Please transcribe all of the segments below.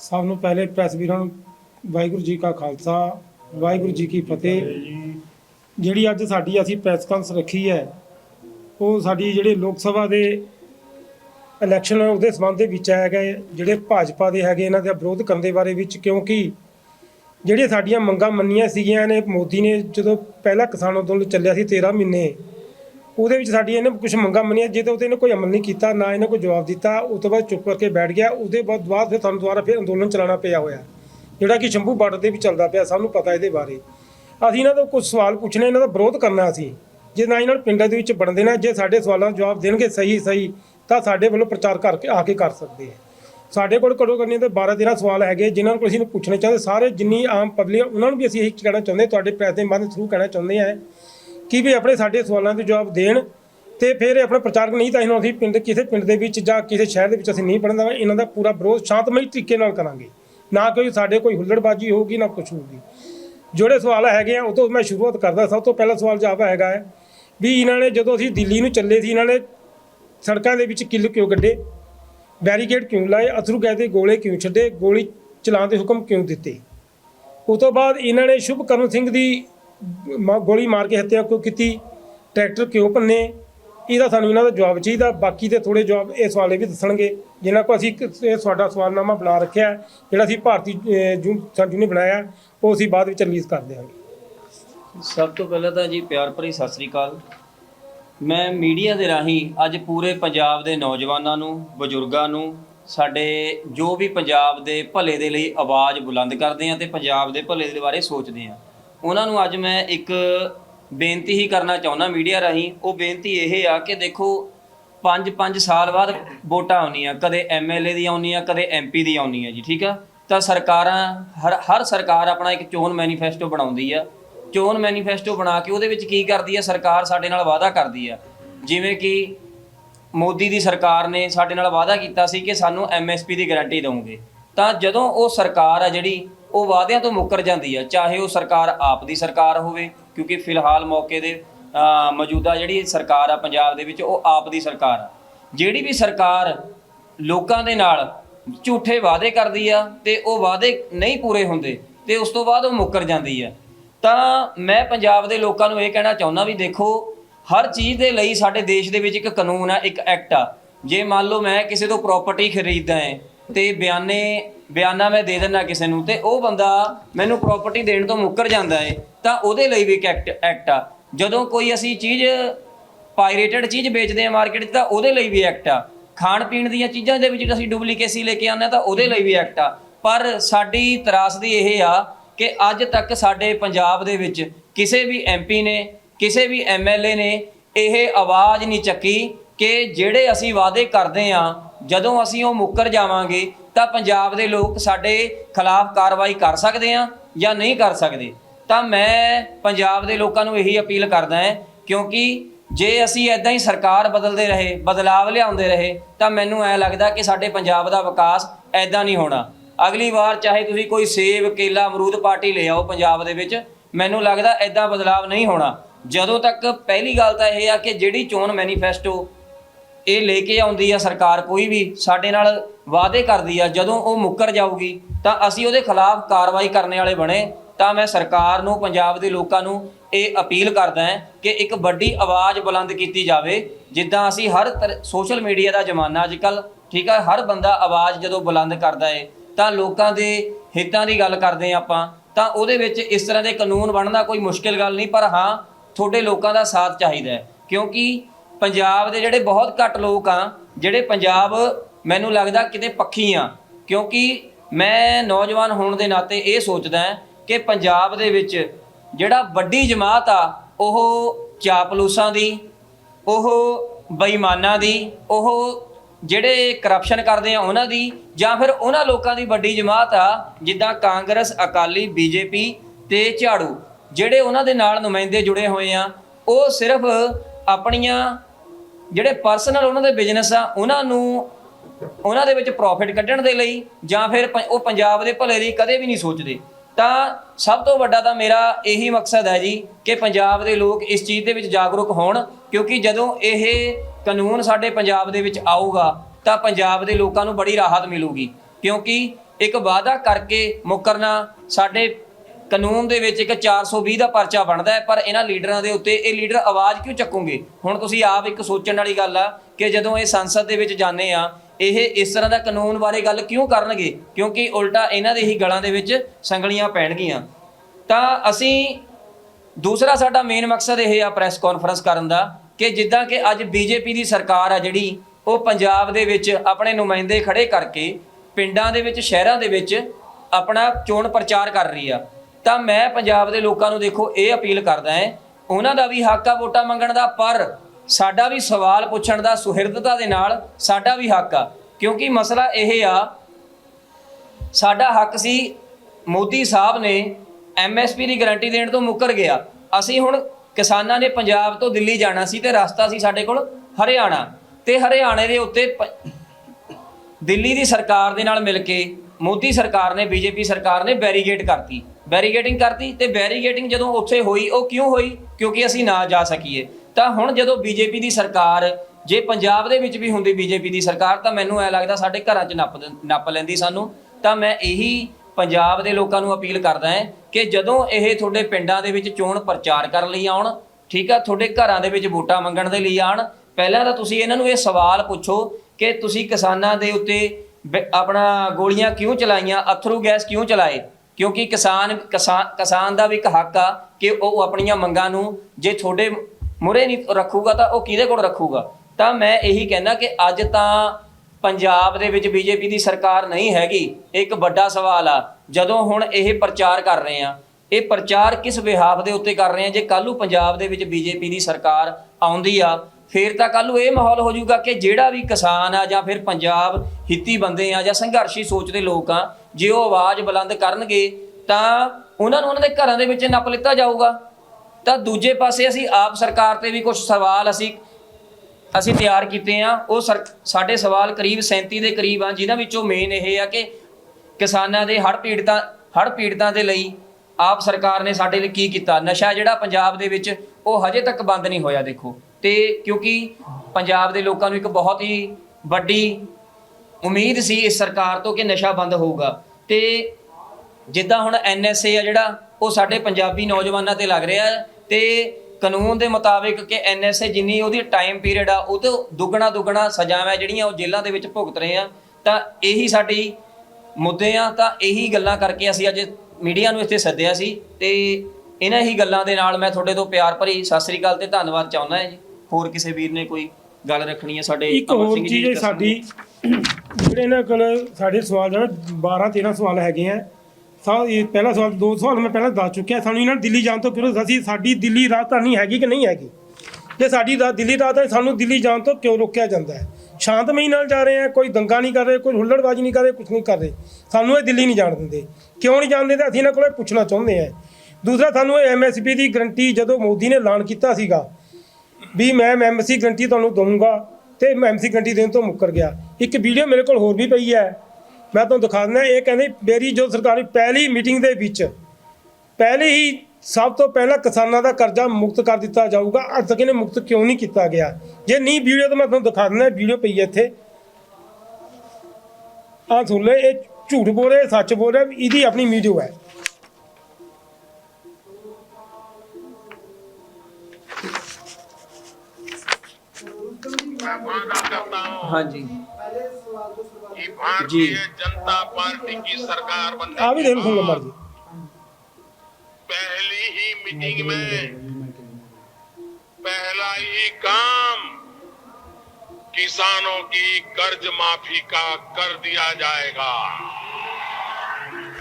ਸਭ ਨੂੰ ਪਹਿਲੇ ਪ੍ਰੈਸ ਵੀਰਾਂ ਨੂੰ ਵਾਹਿਗੁਰੂ ਜੀ ਕਾ ਖਾਲਸਾ, ਵਾਹਿਗੁਰੂ ਜੀ ਕੀ ਫਤਿਹ ਜਿਹੜੀ ਅੱਜ ਸਾਡੀ ਅਸੀਂ ਪ੍ਰੈਸ ਕਾਨਫਰੰਸ ਰੱਖੀ ਹੈ, ਉਹ ਸਾਡੀ ਜਿਹੜੇ ਲੋਕ ਸਭਾ ਦੇ ਇਲੈਕਸ਼ਨ ਉਹਦੇ ਸੰਬੰਧ ਦੇ ਵਿੱਚ ਹੈਗਾ ਹੈ। ਜਿਹੜੇ ਭਾਜਪਾ ਦੇ ਹੈਗੇ, ਇਹਨਾਂ ਦਾ ਵਿਰੋਧ ਕਰਨ ਦੇ ਬਾਰੇ ਵਿੱਚ, ਕਿਉਂਕਿ ਜਿਹੜੀਆਂ ਸਾਡੀਆਂ ਮੰਗਾਂ ਮੰਨੀਆਂ ਸੀਗੀਆਂ ਨੇ, ਮੋਦੀ ਨੇ ਜਦੋਂ ਪਹਿਲਾ ਕਿਸਾਨ ਅੰਦੋਲਨ ਚੱਲਿਆ ਸੀ 13 ਮਹੀਨੇ ਉਹਦੇ ਵਿੱਚ ਸਾਡੀ ਇਹਨੇ ਕੁਝ ਮੰਗਾਂ ਮੰਨੀਆਂ ਜਿਹਦੇ ਉੱਤੇ ਇਹਨੇ ਕੋਈ ਅਮਲ ਨਹੀਂ ਕੀਤਾ, ਨਾ ਇਹਨੇ ਕੋਈ ਜਵਾਬ ਦਿੱਤਾ ਉਸ ਤੋਂ ਬਾਅਦ ਚੁੱਪ ਕਰਕੇ ਬੈਠ ਗਿਆ, ਉਹਦੇ ਬਾਅਦ ਬਾਅਦ ਫਿਰ ਸਾਨੂੰ ਦੁਬਾਰਾ ਫਿਰ ਅੰਦੋਲਨ ਚਲਾਉਣਾ ਪਿਆ ਹੋਇਆ। ਜਿਹੜਾ ਕਿ ਸ਼ੰਭੂ ਬਾਰਡਰ ਦੇ ਵੀ ਚੱਲਦਾ ਪਿਆ, ਸਭ ਨੂੰ ਪਤਾ ਇਹਦੇ ਬਾਰੇ। ਅਸੀਂ ਇਹਨਾਂ ਤੋਂ ਕੁਝ ਸਵਾਲ ਪੁੱਛਣੇ, ਇਹਨਾਂ ਦਾ ਵਿਰੋਧ ਕਰਨਾ ਅਸੀਂ। ਜੇ ਨਾ ਇਹਨਾਂ ਨੂੰ ਪਿੰਡਾਂ ਦੇ ਵਿੱਚ ਵੜਨ ਦੇਣਾ ਜੇ ਸਾਡੇ ਸਵਾਲਾਂ ਦਾ ਜਵਾਬ ਦੇਣਗੇ ਸਹੀ ਸਹੀ, ਤਾਂ ਸਾਡੇ ਵੱਲੋਂ ਪ੍ਰਚਾਰ ਕਰਕੇ ਆ ਕੇ ਕਰ ਸਕਦੇ ਆ। ਸਾਡੇ ਕੋਲ ਘੱਟੋ ਕਰਨੀ ਤੇ 12 13 ਸਵਾਲ ਹੈਗੇ, ਜਿਨ੍ਹਾਂ ਨੂੰ ਅਸੀਂ ਪੁੱਛਣਾ ਚਾਹੁੰਦੇ, ਸਾਰੇ ਜਿੰਨੀ ਆਮ ਪਬਲਿਕ ਉਹਨਾਂ ਨੂੰ ਵੀ ਅਸੀਂ ਇਹੀ ਕਹਿਣਾ ਚਾਹੁੰਦੇ, ਤੁਹਾਡੇ ਪ੍ਰੈਸ ਦੇ ਮਾਧਿਅਮ ਥਰੂ ਕਹਿਣਾ ਚਾਹੁੰਦੇ ਆ। ਕਿ ਵੀ ਆਪਣੇ ਸਾਡੇ ਸਵਾਲਾਂ ਦੇ ਜਵਾਬ ਦੇਣ ਤੇ ਫਿਰ ਆਪਣਾ ਪ੍ਰਚਾਰਕ ਨਹੀਂ ਤਾਂ ਇਹਨਾਂ ਅਸੀਂ ਪਿੰਡ, ਕਿਸੇ ਪਿੰਡ ਦੇ ਵਿੱਚ ਜਾਂ ਕਿਸੇ ਸ਼ਹਿਰ ਦੇ ਵਿੱਚ ਅਸੀਂ ਨਹੀਂ ਪੜਨ ਦੇਵਾਂਗੇ ਇਹਨਾਂ ਦਾ ਪੂਰਾ ਵਿਰੋਧ ਸ਼ਾਂਤਮਈ ਤਰੀਕੇ ਨਾਲ ਕਰਾਂਗੇ। ਨਾ ਕੋਈ ਸਾਡੇ ਕੋਈ ਹੁੱਲੜਬਾਜੀ ਹੋਊਗੀ, ਨਾ ਕੁਝ ਹੋਊਗੀ। ਜਿਹੜੇ ਸਵਾਲ ਹੈਗੇ ਆ, ਉਹ ਤੋਂ ਮੈਂ ਸ਼ੁਰੂਆਤ ਕਰਦਾ, ਸਭ ਤੋਂ ਪਹਿਲਾ ਸਵਾਲ ਜਵਾਬ ਹੈਗਾ ਹੈ ਵੀ ਇਹਨਾਂ ਨੇ ਜਦੋਂ ਅਸੀਂ ਦਿੱਲੀ ਨੂੰ ਚੱਲੇ ਸੀ, ਇਹਨਾਂ ਨੇ ਸੜਕਾਂ ਦੇ ਵਿੱਚ ਕਿੱਲ ਕਿਉਂ ਗੱਡੇ ਬੈਰੀਕੇਡ ਕਿਉਂ ਲਾਏ? ਅਥਰੂ ਗੈਸ ਦੇ ਗੋਲੇ ਕਿਉਂ ਛੱਡੇ? ਗੋਲੀ ਚਲਾਉਣ ਦੇ ਹੁਕਮ ਕਿਉਂ ਦਿੱਤੇ? ਉਸ ਤੋਂ ਬਾਅਦ ਇਹਨਾਂ ਨੇ ਸ਼ੁਭਕਰਨ ਸਿੰਘ ਦੀ ਗੋਲੀ ਮਾਰ ਕੇ ਹੱਤਿਆ ਕਿਉਂ ਕੀਤੀ? ਟਰੈਕਟਰ ਕਿਉਂ ਭੰਨੇ? ਇਹਦਾ ਸਾਨੂੰ ਇਹਨਾਂ ਦਾ ਜਵਾਬ ਚਾਹੀਦਾ। ਬਾਕੀ ਦੇ ਥੋੜੇ ਜਵਾਬ ਇਹ ਸਵਾਲੇ ਵੀ ਦੱਸਣਗੇ। ਜਿਨ੍ਹਾਂ ਕੋ ਅਸੀਂ ਇਹ ਤੁਹਾਡਾ ਸਵਾਲਨਾਮਾ ਬਣਾ ਰੱਖਿਆ ਜਿਹੜਾ ਅਸੀਂ ਭਾਰਤੀ ਅਹ, ਜੂ ਸੰਜੂ ਨੇ ਬਣਾਇਆ ਉਹ ਅਸੀਂ ਬਾਅਦ ਵਿੱਚ ਰਿਲੀਜ਼ ਕਰ ਦਿਆਂਗੇ। ਸਭ ਤੋਂ ਪਹਿਲਾਂ ਤਾਂ ਜੀ ਪਿਆਰ ਭਰੀ ਸਤਿ ਸ੍ਰੀ ਅਕਾਲ। ਮੈਂ ਮੀਡੀਆ ਦੇ ਰਾਹੀਂ ਅੱਜ ਪੂਰੇ ਪੰਜਾਬ ਦੇ ਨੌਜਵਾਨਾਂ ਨੂੰ ਬਜ਼ੁਰਗਾਂ ਨੂੰ ਸਾਡੇ ਜੋ ਵੀ ਪੰਜਾਬ ਦੇ ਭਲੇ ਦੇ ਲਈ ਆਵਾਜ਼ ਬੁਲੰਦ ਕਰਦੇ ਆ ਤੇ ਪੰਜਾਬ ਦੇ ਭਲੇ ਦੇ ਬਾਰੇ ਸੋਚਦੇ ਆ ਉਹਨਾਂ ਨੂੰ ਅੱਜ ਮੈਂ ਇੱਕ ਬੇਨਤੀ ਹੀ ਕਰਨਾ ਚਾਹੁੰਦਾ ਮੀਡੀਆ ਰਾਹੀਂ। ਉਹ ਬੇਨਤੀ ਇਹ ਆ ਕਿ ਦੇਖੋ 5-5 ਸਾਲ ਬਾਅਦ ਵੋਟਾਂ ਆਉਣੀਆਂ, ਕਦੇ ਐਮਐਲਏ ਦੀ ਆਉਣੀ ਆ ਕਦੇ ਐਮਪੀ ਦੀ ਆਉਣੀ ਆ ਜੀ, ਠੀਕ ਆ? ਤਾਂ ਸਰਕਾਰਾਂ, ਹਰ ਹਰ ਸਰਕਾਰ ਆਪਣਾ ਇੱਕ ਚੋਣ ਮੈਨੀਫੈਸਟੋ ਬਣਾਉਂਦੀ ਆ। ਚੋਣ ਮੈਨੀਫੈਸਟੋ ਬਣਾ ਕੇ ਉਹਦੇ ਵਿੱਚ ਕੀ ਕਰਦੀ ਆ? ਸਰਕਾਰ ਸਾਡੇ ਨਾਲ ਵਾਅਦਾ ਕਰਦੀ ਆ। ਜਿਵੇਂ ਕਿ ਮੋਦੀ ਦੀ ਸਰਕਾਰ ਨੇ ਸਾਡੇ ਨਾਲ ਵਾਅਦਾ ਕੀਤਾ ਸੀ ਕਿ ਸਾਨੂੰ ਐਮਐਸਪੀ ਦੀ ਗਾਰੰਟੀ ਦਵੋਗੇ। ਤਾਂ ਜਦੋਂ ਉਹ ਸਰਕਾਰ ਆ ਜਿਹੜੀ ਉਹ ਵਾਅਦਿਆਂ ਤੋਂ ਮੁੱਕਰ ਜਾਂਦੀ ਆ, ਚਾਹੇ ਉਹ ਸਰਕਾਰ ਆਪ ਦੀ ਸਰਕਾਰ ਹੋਵੇ, ਕਿਉਂਕਿ ਫਿਲਹਾਲ ਮੌਕੇ ਦੇ ਮੌਜੂਦਾ ਜਿਹੜੀ ਸਰਕਾਰ ਆ ਪੰਜਾਬ ਦੇ ਵਿੱਚ, ਉਹ ਆਪ ਦੀ ਸਰਕਾਰ ਆ। ਜਿਹੜੀ ਵੀ ਸਰਕਾਰ ਲੋਕਾਂ ਦੇ ਨਾਲ ਝੂਠੇ ਵਾਅਦੇ ਕਰਦੀ ਆ ਤੇ ਉਹ ਵਾਅਦੇ ਨਹੀਂ ਪੂਰੇ ਹੁੰਦੇ, ਤੇ ਉਸ ਤੋਂ ਬਾਅਦ ਉਹ ਮੁੱਕਰ ਜਾਂਦੀ ਆ। ਤਾਂ ਮੈਂ ਪੰਜਾਬ ਦੇ ਲੋਕਾਂ ਨੂੰ ਇਹ ਕਹਿਣਾ ਚਾਹੁੰਦਾ ਵੀ ਦੇਖੋ, ਹਰ ਚੀਜ਼ ਦੇ ਲਈ ਸਾਡੇ ਦੇਸ਼ ਦੇ ਵਿੱਚ ਇੱਕ ਕਾਨੂੰਨ ਆ, ਇੱਕ ਐਕਟ ਆ। ਜੇ ਮੰਨ ਲਓ ਮੈਂ ਕਿਸੇ ਤੋਂ ਪ੍ਰਾਪਰਟੀ ਖਰੀਦਦਾ ਹਾਂ ਤੇ ਬਿਆਨੇ, ਬਿਆਨਾ ਮੈਂ ਦੇ ਦਿੰਦਾ ਕਿਸੇ ਨੂੰ ਤੇ ਉਹ ਬੰਦਾ ਮੈਨੂੰ ਪ੍ਰਾਪਰਟੀ ਦੇਣ ਤੋਂ ਮੁੱਕਰ ਜਾਂਦਾ ਏ, ਤਾਂ ਉਹਦੇ ਲਈ ਵੀ ਇੱਕ ਐਕਟ ਐਕਟ ਆ। ਜਦੋਂ ਕੋਈ ਅਸੀਂ ਚੀਜ਼ ਪਾਇਰੇਟਡ ਚੀਜ਼ ਵੇਚਦੇ ਆ ਮਾਰਕੀਟ 'ਚ ਤਾਂ ਉਹਦੇ ਲਈ ਵੀ ਐਕਟ ਆ। ਖਾਣ ਪੀਣ ਦੀਆਂ ਚੀਜ਼ਾਂ ਦੇ ਵਿੱਚ ਅਸੀਂ ਡੁਪਲੀਕੇਸੀ ਲੈ ਕੇ ਆਉਂਦੇ ਹਾਂ ਤਾਂ ਉਹਦੇ ਲਈ ਵੀ ਐਕਟ ਆ। ਪਰ ਸਾਡੀ ਤਰਾਸਦੀ ਇਹ ਆ ਕਿ ਅੱਜ ਤੱਕ ਸਾਡੇ ਪੰਜਾਬ ਦੇ ਵਿੱਚ ਕਿਸੇ ਵੀ ਐਮਪੀ ਨੇ, ਕਿਸੇ ਵੀ ਐਮਐਲਏ ਨੇ ਇਹ ਆਵਾਜ਼ ਨਹੀਂ ਚੱਕੀ ਕਿ ਜਿਹੜੇ ਅਸੀਂ ਵਾਅਦੇ ਕਰਦੇ ਆ ਜਦੋਂ ਅਸੀਂ ਉਹ ਮੁੱਕਰ ਜਾਵਾਂਗੇ, ਤਾਂ ਪੰਜਾਬ ਦੇ ਲੋਕ ਸਾਡੇ ਖਿਲਾਫ ਕਾਰਵਾਈ ਕਰ ਸਕਦੇ ਆ ਜਾਂ ਨਹੀਂ ਕਰ ਸਕਦੇ? ਤਾਂ ਮੈਂ ਪੰਜਾਬ ਦੇ ਲੋਕਾਂ ਨੂੰ ਇਹੀ ਅਪੀਲ ਕਰਦਾ ਹਾਂ, ਕਿਉਂਕਿ ਜੇ ਅਸੀਂ ਐਦਾਂ ਹੀ ਸਰਕਾਰ ਬਦਲਦੇ ਰਹੇ, ਬਦਲਾਵ ਲਿਆਉਂਦੇ ਰਹੇ, ਤਾਂ ਮੈਨੂੰ ਐ ਲੱਗਦਾ ਕਿ ਸਾਡੇ ਪੰਜਾਬ ਦਾ ਵਿਕਾਸ ਐਦਾਂ ਨਹੀਂ ਹੋਣਾ। ਅਗਲੀ ਵਾਰ ਚਾਹੇ ਤੁਸੀਂ ਕੋਈ ਸੇਬ, ਕੇਲਾ, ਅਮਰੂਦ ਪਾਰਟੀ ਲੈ ਆਓ ਪੰਜਾਬ ਦੇ ਵਿੱਚ, ਮੈਨੂੰ ਲੱਗਦਾ ਐਦਾਂ ਬਦਲਾਵ ਨਹੀਂ ਹੋਣਾ। ਜਦੋਂ ਤੱਕ ਪਹਿਲੀ ਗੱਲ ਤਾਂ ਇਹ ਆ ਕਿ ਜਿਹੜੀ ਚੋਣ ਮੈਨੀਫੈਸਟੋ ਇਹ ਲੈ ਕੇ ਆਉਂਦੀ ਆ ਸਰਕਾਰ ਕੋਈ ਵੀ, ਸਾਡੇ ਨਾਲ ਵਾਅਦੇ ਕਰਦੀ ਆ, ਜਦੋਂ ਉਹ ਮੁੱਕਰ ਜਾਊਗੀ, ਤਾਂ ਅਸੀਂ ਉਹਦੇ ਖਿਲਾਫ ਕਾਰਵਾਈ ਕਰਨ ਵਾਲੇ ਬਣੇ, ਤਾਂ ਮੈਂ ਸਰਕਾਰ ਨੂੰ, ਪੰਜਾਬ ਦੇ ਲੋਕਾਂ ਨੂੰ ਇਹ ਅਪੀਲ ਕਰਦਾ ਹਾਂ ਕਿ ਇੱਕ ਵੱਡੀ ਆਵਾਜ਼ ਬੁਲੰਦ ਕੀਤੀ ਜਾਵੇ, ਜਿੱਦਾਂ ਅਸੀਂ ਹਰ ਸੋਸ਼ਲ ਮੀਡੀਆ ਦਾ ਜ਼ਮਾਨਾ ਅੱਜਕੱਲ ਠੀਕ ਆ, ਹਰ ਬੰਦਾ ਆਵਾਜ਼ ਜਦੋਂ ਬੁਲੰਦ ਕਰਦਾ ਏ, ਤਾਂ ਲੋਕਾਂ ਦੇ ਹਿੱਤਾਂ ਦੀ ਗੱਲ ਕਰਦੇ ਹਾਂ ਆਪਾਂ, ਤਾਂ ਉਹਦੇ ਵਿੱਚ ਇਸ ਤਰ੍ਹਾਂ ਦੇ ਕਾਨੂੰਨ ਬਣਨਾ ਕੋਈ ਮੁਸ਼ਕਿਲ ਗੱਲ ਨਹੀਂ, ਪਰ ਹਾਂ, ਤੁਹਾਡੇ ਲੋਕਾਂ ਦਾ ਸਾਥ ਚਾਹੀਦਾ ਹੈ, ਕਿਉਂਕਿ ਪੰਜਾਬ ਦੇ ਜਿਹੜੇ ਬਹੁਤ ਘੱਟ ਲੋਕ ਆ, ਜਿਹੜੇ ਪੰਜਾਬ ਮੈਨੂੰ ਲੱਗਦਾ ਕਿਤੇ ਪੱਖੀ ਆ, ਕਿਉਂਕਿ ਮੈਂ ਨੌਜਵਾਨ ਹੋਣ ਦੇ ਨਾਤੇ ਇਹ ਸੋਚਦਾ ਕਿ ਪੰਜਾਬ ਦੇ ਵਿੱਚ ਜਿਹੜਾ ਵੱਡੀ ਜਮਾਤ ਆ, ਉਹ ਚਾਪਲੂਸਾਂ ਦੀ, ਉਹ ਬੇਈਮਾਨਾਂ ਦੀ, ਉਹ ਜਿਹੜੇ ਕਰਪਸ਼ਨ ਕਰਦੇ ਆ ਉਹਨਾਂ ਦੀ, ਜਾਂ ਫਿਰ ਉਹਨਾਂ ਲੋਕਾਂ ਦੀ ਵੱਡੀ ਜਮਾਤ ਆ, ਜਿੱਦਾਂ ਕਾਂਗਰਸ, ਅਕਾਲੀ, ਬੀਜੇਪੀ ਤੇ ਝਾੜੂ, ਜਿਹੜੇ ਉਹਨਾਂ ਦੇ ਨਾਲ ਨੁਮਾਇੰਦੇ ਜੁੜੇ ਹੋਏ ਆ, ਉਹ ਸਿਰਫ ਆਪਣੀਆਂ ਜਿਹੜੇ ਪਰਸਨਲ ਉਹਨਾਂ ਦੇ ਬਿਜ਼ਨਸ ਆ, ਉਹਨਾਂ ਨੂੰ ਉਹਨਾਂ ਦੇ ਵਿੱਚ ਪ੍ਰੋਫਿਟ ਕੱਢਣ ਦੇ ਲਈ ਜਾਂ ਫਿਰ ਪ- ਉਹ ਪੰਜਾਬ ਦੇ ਭਲੇ ਲਈ ਕਦੇ ਵੀ ਨਹੀਂ ਸੋਚਦੇ। ਤਾਂ ਸਭ ਤੋਂ ਵੱਡਾ ਤਾਂ ਮੇਰਾ ਇਹੀ ਮਕਸਦ ਹੈ ਜੀ ਕਿ ਪੰਜਾਬ ਦੇ ਲੋਕ ਇਸ ਚੀਜ਼ ਦੇ ਵਿੱਚ ਜਾਗਰੂਕ ਹੋਣ, ਕਿਉਂਕਿ ਜਦੋਂ ਇਹ ਕਾਨੂੰਨ ਸਾਡੇ ਪੰਜਾਬ ਦੇ ਵਿੱਚ ਆਊਗਾ, ਤਾਂ ਪੰਜਾਬ ਦੇ ਲੋਕਾਂ ਨੂੰ ਬੜੀ ਰਾਹਤ ਮਿਲੂਗੀ। ਕਿਉਂਕਿ ਇੱਕ ਵਾਅਦਾ ਕਰਕੇ ਮੁਕਰਨਾ ਸਾਡੇ ਕਾਨੂੰਨ ਦੇ ਵਿੱਚ ਇੱਕ 420 ਦਾ ਪਰਚਾ ਬਣਦਾ ਹੈ, ਪਰ ਇਹਨਾਂ ਲੀਡਰਾਂ ਦੇ ਉੱਤੇ ਇਹ ਲੀਡਰ ਆਵਾਜ਼ ਕਿਉਂ ਚੱਕੂਗੇ? ਹੁਣ ਤੁਸੀਂ ਆਪ ਇੱਕ ਸੋਚਣ ਵਾਲੀ ਗੱਲ ਆ ਕਿ ਜਦੋਂ ਇਹ ਸੰਸਦ ਦੇ ਵਿੱਚ ਜਾਂਦੇ ਆ, ਇਹ ਇਸ ਤਰ੍ਹਾਂ ਦਾ ਕਾਨੂੰਨ ਬਾਰੇ ਗੱਲ ਕਿਉਂ ਕਰਨਗੇ? ਕਿਉਂਕਿ ਉਲਟਾ ਇਹਨਾਂ ਦੇ ਹੀ ਗਲਾਂ ਦੇ ਵਿੱਚ ਸੰਗਲੀਆਂ ਪੈਣਗੀਆਂ। ਤਾਂ ਅਸੀਂ ਦੂਸਰਾ ਸਾਡਾ ਮੇਨ ਮਕਸਦ ਇਹ ਆ ਪ੍ਰੈਸ ਕਾਨਫਰੰਸ ਕਰਨ ਦਾ ਕਿ ਜਿੱਦਾਂ ਕਿ ਅੱਜ ਬੀਜੇਪੀ ਦੀ ਸਰਕਾਰ ਆ ਜਿਹੜੀ, ਉਹ ਪੰਜਾਬ ਦੇ ਵਿੱਚ ਆਪਣੇ ਨੁਮਾਇੰਦੇ ਖੜੇ ਕਰਕੇ ਪਿੰਡਾਂ ਦੇ ਵਿੱਚ, ਸ਼ਹਿਰਾਂ ਦੇ ਵਿੱਚ ਆਪਣਾ ਚੋਣ ਪ੍ਰਚਾਰ ਕਰ ਰਹੀ ਆ। ਤਾਂ ਮੈਂ ਪੰਜਾਬ ਦੇ ਲੋਕਾਂ ਨੂੰ ਦੇਖੋ ਇਹ ਅਪੀਲ ਕਰਦਾ ਹਾਂ, ਉਹਨਾਂ ਦਾ ਵੀ ਹੱਕ ਆ ਵੋਟਾਂ ਮੰਗਣ ਦਾ, ਪਰ ਸਾਡਾ ਵੀ ਸਵਾਲ ਪੁੱਛਣ ਦਾ, ਸੁਹਿਰਦਤਾ ਦੇ ਨਾਲ ਸਾਡਾ ਵੀ ਹੱਕ ਆ। ਕਿਉਂਕਿ ਮਸਲਾ ਇਹ ਆ, ਸਾਡਾ ਹੱਕ ਸੀ, ਮੋਦੀ ਸਾਹਿਬ ਨੇ ਐਮਐਸਪੀ ਦੀ ਗਾਰੰਟੀ ਦੇਣ ਤੋਂ ਮੁੱਕਰ ਗਿਆ। ਅਸੀਂ ਹੁਣ ਕਿਸਾਨਾਂ ਨੇ ਪੰਜਾਬ ਤੋਂ ਦਿੱਲੀ ਜਾਣਾ ਸੀ ਤੇ ਰਸਤਾ ਸੀ ਸਾਡੇ ਕੋਲ ਹਰਿਆਣਾ। ਤੇ ਹਰਿਆਣੇ ਦੇ ਉੱਤੇ ਪ- ਦਿੱਲੀ ਦੀ ਸਰਕਾਰ ਦੇ ਨਾਲ ਮਿਲ ਕੇ ਮੋਦੀ ਸਰਕਾਰ ਨੇ, ਬੀਜੇਪੀ ਸਰਕਾਰ ਨੇ ਬੈਰੀਗੇਟ ਕਰਤੀ। ਬੈਰੀਗੇਟਿੰਗ ਕਰਤੀ ਤੇ ਬੈਰੀਗੇਟਿੰਗ ਜਦੋਂ ਉੱਥੇ ਹੋਈ, ਉਹ ਕਿਉਂ ਹੋਈ? ਕਿਉਂਕਿ ਅਸੀਂ ਨਾ ਜਾ ਸਕੀਏ। ਤਾਂ ਹੁਣ ਜਦੋਂ ਬੀਜੇਪੀ ਦੀ ਸਰਕਾਰ, ਜੇ ਪੰਜਾਬ ਦੇ ਵਿੱਚ ਵੀ ਹੁੰਦੀ ਬੀਜੇਪੀ ਦੀ ਸਰਕਾਰ, ਤਾਂ ਮੈਨੂੰ ਐ ਲੱਗਦਾ ਸਾਡੇ ਘਰਾਂ 'ਚ ਨੱਪ ਨੱਪ ਲੈਂਦੀ ਸਾਨੂੰ। ਤਾਂ ਮੈਂ ਇਹੀ ਪੰਜਾਬ ਦੇ ਲੋਕਾਂ ਨੂੰ ਅਪੀਲ ਕਰਦਾ ਹਾਂ ਕਿ ਜਦੋਂ ਇਹ ਤੁਹਾਡੇ ਪਿੰਡਾਂ ਦੇ ਵਿੱਚ ਚੋਣ ਪ੍ਰਚਾਰ ਕਰਨ ਲਈ ਆਉਣ, ਠੀਕ ਆ, ਤੁਹਾਡੇ ਘਰਾਂ ਦੇ ਵਿੱਚ ਵੋਟਾਂ ਮੰਗਣ ਦੇ ਲਈ ਆਣ ਪਹਿਲਾਂ ਤਾਂ ਤੁਸੀਂ ਇਹਨਾਂ ਨੂੰ ਇਹ ਸਵਾਲ ਪੁੱਛੋ ਕਿ ਤੁਸੀਂ ਕਿਸਾਨਾਂ ਦੇ ਉੱਤੇ ਬ- ਆਪਣਾ ਗੋਲੀਆਂ ਕਿਉਂ ਚਲਾਈਆਂ, ਅਥਰੂ ਗੈਸ ਕਿਉਂ ਚਲਾਏ? ਕਿਉਂਕਿ ਕਿਸਾਨ ਕਿਸਾਨ ਕਿਸਾਨ ਦਾ ਵੀ ਇੱਕ ਹੱਕ ਆ ਕਿ ਉਹ ਆਪਣੀਆਂ ਮੰਗਾਂ ਨੂੰ ਜੇ ਤੁਹਾਡੇ ਮੁਰੇ ਨਹੀਂ ਰੱਖੂਗਾ ਤਾਂ ਉਹ ਕਿਹਦੇ ਕੋਲ ਰੱਖੂਗਾ? ਤਾਂ ਮੈਂ ਇਹੀ ਕਹਿੰਦਾ ਕਿ ਅੱਜ ਤਾਂ ਪੰਜਾਬ ਦੇ ਵਿੱਚ ਬੀਜੇਪੀ ਦੀ ਸਰਕਾਰ ਨਹੀਂ ਹੈਗੀ ਇੱਕ ਵੱਡਾ ਸਵਾਲ ਆ। ਜਦੋਂ ਹੁਣ ਇਹ ਪ੍ਰਚਾਰ ਕਰ ਰਹੇ ਆ, ਇਹ ਪ੍ਰਚਾਰ ਕਿਸ ਵਿਹਾਫ ਦੇ ਉੱਤੇ ਕਰ ਰਹੇ ਆ? ਜੇ ਕੱਲ੍ਹ ਨੂੰ ਪੰਜਾਬ ਦੇ ਵਿੱਚ ਬੀਜੇਪੀ ਦੀ ਸਰਕਾਰ ਆਉਂਦੀ ਆ, ਫਿਰ ਤਾਂ ਕੱਲ੍ਹ ਨੂੰ ਇਹ ਮਾਹੌਲ ਹੋ ਜਾਊਗਾ ਕਿ ਜਿਹੜਾ ਵੀ ਕਿਸਾਨ ਆ ਜਾਂ ਫਿਰ ਪੰਜਾਬ ਹਿੱਤੀ ਬੰਦੇ ਆ ਜਾਂ ਸੰਘਰਸ਼ੀ ਸੋਚ ਦੇ ਲੋਕ ਆ ਜੇ ਉਹ ਆਵਾਜ਼ ਬੁਲੰਦ ਕਰਨਗੇ, ਤਾਂ ਉਹਨਾਂ ਨੂੰ ਉਹਨਾਂ ਦੇ ਘਰਾਂ ਦੇ ਵਿੱਚ ਨੱਪ ਲਿੱਤਾ ਜਾਊਗਾ। ਤਾਂ ਦੂਜੇ ਪਾਸੇ ਅਸੀਂ ਆਪ ਸਰਕਾਰ ਤੇ ਵੀ ਕੁਝ ਸਵਾਲ ਅਸੀਂ ਅਸੀਂ ਤਿਆਰ ਕੀਤੇ ਆ ਉਹ ਸਰ- ਸਾਡੇ ਸਵਾਲ ਕਰੀਬ 37 ਦੇ ਕਰੀਬ ਆ, ਜਿਨ੍ਹਾਂ ਵਿੱਚੋਂ ਮੇਨ ਇਹ ਆ ਕਿ ਕਿਸਾਨਾਂ ਦੇ ਹੜ੍ਹ ਪੀੜਤਾਂ ਹੜ੍ਹ ਪੀੜਤਾਂ ਦੇ ਲਈ ਆਪ ਸਰਕਾਰ ਨੇ ਸਾਡੇ ਲਈ ਕੀ ਕੀਤਾ। ਨਸ਼ਾ ਜਿਹੜਾ ਪੰਜਾਬ ਦੇ ਵਿੱਚ, ਉਹ ਹਜੇ ਤੱਕ ਬੰਦ ਨਹੀਂ ਹੋਇਆ, ਦੇਖੋ। ਤੇ ਕਿਉਂਕਿ ਪੰਜਾਬ ਦੇ ਲੋਕਾਂ ਨੂੰ ਇੱਕ ਬਹੁਤ ਹੀ ਵੱਡੀ ਉਮੀਦ ਸੀ ਇਸ ਸਰਕਾਰ ਤੋਂ ਕਿ ਨਸ਼ਾ ਬੰਦ ਹੋਊਗਾ। ਤੇ ਜਿੱਦਾਂ ਹੁਣ ਐਨਐਸਏ ਆ ਜਿਹੜਾ, ਉਹ ਸਾਡੇ ਪੰਜਾਬੀ ਨੌਜਵਾਨਾਂ ਤੇ ਲੱਗ ਰਿਹਾ ਹੈ ਤੇ ਕਾਨੂੰਨ ਦੇ ਮੁਤਾਬਿਕ ਕਿ ਐਨਐਸਏ ਜਿੰਨੀ ਉਹਦੀ ਟਾਈਮ ਪੀਰੀਅਡ ਆ, ਉਹ ਤੋਂ ਦੁੱਗਣਾ ਦੁੱਗਣਾ ਸਜ਼ਾਵਾਂ ਜਿਹੜੀਆਂ ਉਹ ਜੇਲ੍ਹਾਂ ਦੇ ਵਿੱਚ ਭੁਗਤ ਰਹੇ ਆ। ਤਾਂ ਇਹੀ ਸਾਡੀ ਮੁੱਦੇ ਆ, ਤਾਂ ਇਹੀ ਗੱਲਾਂ ਕਰਕੇ ਅਸੀਂ ਅੱਜ ਮੀਡੀਆ ਨੂੰ ਇੱਥੇ ਸੱਦਿਆ ਸੀ। ਤੇ ਇਹਨਾਂ ਹੀ ਗੱਲਾਂ ਦੇ ਨਾਲ ਮੈਂ ਤੁਹਾਡੇ ਤੋਂ ਪਿਆਰ ਭਰੀ ਸਤਿ ਸ੍ਰੀ ਅਕਾਲ ਤੇ ਧੰਨਵਾਦ ਚਾਹੁੰਦਾ ਹਾਂ ਜੀ। ਹੋਰ ਕਿਸੇ ਵੀਰ ਨੇ ਕੋਈ ਗੱਲ ਰੱਖਣੀ ਹੈ ਸਾਡੇ ਇੱਕ ਅਮਰ ਹੋਰ ਸਿੰਘ ਚੀਜ਼ ਹੈ ਦੱਸਣਗੇ। ਸਾਡੀ ਜਿਹੜੇ ਇਹਨਾਂ ਕੋਲ ਸਾਡੇ ਸਵਾਲ ਜਿਹੜਾ 12 13 ਸਵਾਲ ਹੈਗੇ ਆ। ਸਾ ਇਹ ਪਹਿਲਾ ਸਵਾਲ ਦੋ ਸਵਾਲ ਮੈਂ ਪਹਿਲਾਂ ਦੱਸ ਚੁੱਕਿਆ ਸਾਨੂੰ ਇਹਨਾਂ ਨੂੰ ਦਿੱਲੀ ਜਾਣ ਤੋਂ ਕਿਉਂ ਅਸੀਂ ਸਾਡੀ ਦਿੱਲੀ ਰਾਜਧਾਨੀ ਹੈਗੀ ਕਿ ਨਹੀਂ ਹੈਗੀ? ਜੇ ਸਾਡੀ ਰਾ- ਦਿੱਲੀ ਰਾਜਧਾਨੀ ਸਾਨੂੰ ਦਿੱਲੀ ਜਾਣ ਤੋਂ ਕਿਉਂ ਰੋਕਿਆ ਜਾਂਦਾ ਹੈ? ਸ਼ਾਂਤਮਈ ਨਾਲ ਜਾ ਰਹੇ ਆ ਕੋਈ ਦੰਗਾ ਨਹੀਂ ਕਰ ਰਹੇ ਕੋਈ ਹੁੱਲੜਬਾਜ਼ੀ ਨਹੀਂ ਕਰ ਰਹੇ ਕੁਝ ਨਹੀਂ ਕਰ ਰਹੇ। ਸਾਨੂੰ ਇਹ ਦਿੱਲੀ ਨਹੀਂ ਜਾਣ ਦਿੰਦੇ। ਕਿਉਂ ਨਹੀਂ ਜਾਣ ਦਿੰਦੇ? ਅਸੀਂ ਇਹਨਾਂ ਕੋਲੇ ਪੁੱਛਣਾ ਚਾਹੁੰਦੇ ਆ। ਦੂਸਰਾ ਸਾਨੂੰ ਇਹ ਐਮਐਸਪੀ ਦੀ ਗਰੰਟੀ ਜਦੋਂ ਮੋਦੀ ਨੇ ਐਲਾਨ ਕੀਤਾ ਸੀਗਾ ਵੀ ਮੈਂ ਐਮਸੀ ਗਰੰਟੀ ਤੁਹਾਨੂੰ ਦਊਂਗਾ ਤੇ ਮੈਂ ਐਮਸੀ ਗਰੰਟੀ ਦੇਣ ਤੋਂ ਮੁੱਕਰ ਗਿਆ। ਇੱਕ ਵੀਡੀਓ ਮੇਰੇ ਕੋਲ ਹੋਰ ਵੀ ਪਈ ਹੈ। ਮੈਂ ਤੁਹਾਨੂੰ ਦਿਖਾ ਦਿੰਦਾ, ਇਹ ਕਹਿੰਦੇ ਮੇਰੀ ਜੋ ਸਰਕਾਰੀ ਪਹਿਲੀ ਮੀਟਿੰਗ ਦੇ ਵਿੱਚ ਪਹਿਲੇ ਹੀ ਸਭ ਤੋਂ ਪਹਿਲਾਂ ਕਿਸਾਨਾਂ ਦਾ ਕਰਜ਼ਾ ਮੁਕਤ ਕਰ ਦਿੱਤਾ ਜਾਊਗਾ। ਅੱਜ ਤੱਕ ਇਹਨੇ ਮੁਕਤ ਕਿਉਂ ਨਹੀਂ ਕੀਤਾ ਗਿਆ? ਜੇ ਨਹੀਂ ਵੀਡੀਓ ਤਾਂ ਮੈਂ ਤੁਹਾਨੂੰ ਦਿਖਾ ਦਿੰਦਾ ਵੀਡੀਓ ਪਈ ਹੈ ਇੱਥੇ। ਆ ਸੁਣ ਲੈ, ਇਹ ਝੂਠ ਬੋਲ ਰਿਹਾ ਸੱਚ ਬੋਲ ਰਿਹਾ, ਇਹਦੀ ਆਪਣੀ ਵੀਡੀਓ ਹੈ। मैं वादा करता हूँ ਹਾਂਜੀ कि भारतीय जनता पार्टी की सरकार बनने ਆ ਵੀ के ਦੇਖ ਸੁਣ ਲਓ बाद ਮਰਜੀ पहली ही मीटिंग में पहला ही काम किसानों की कर्ज माफी का कर दिया जाएगा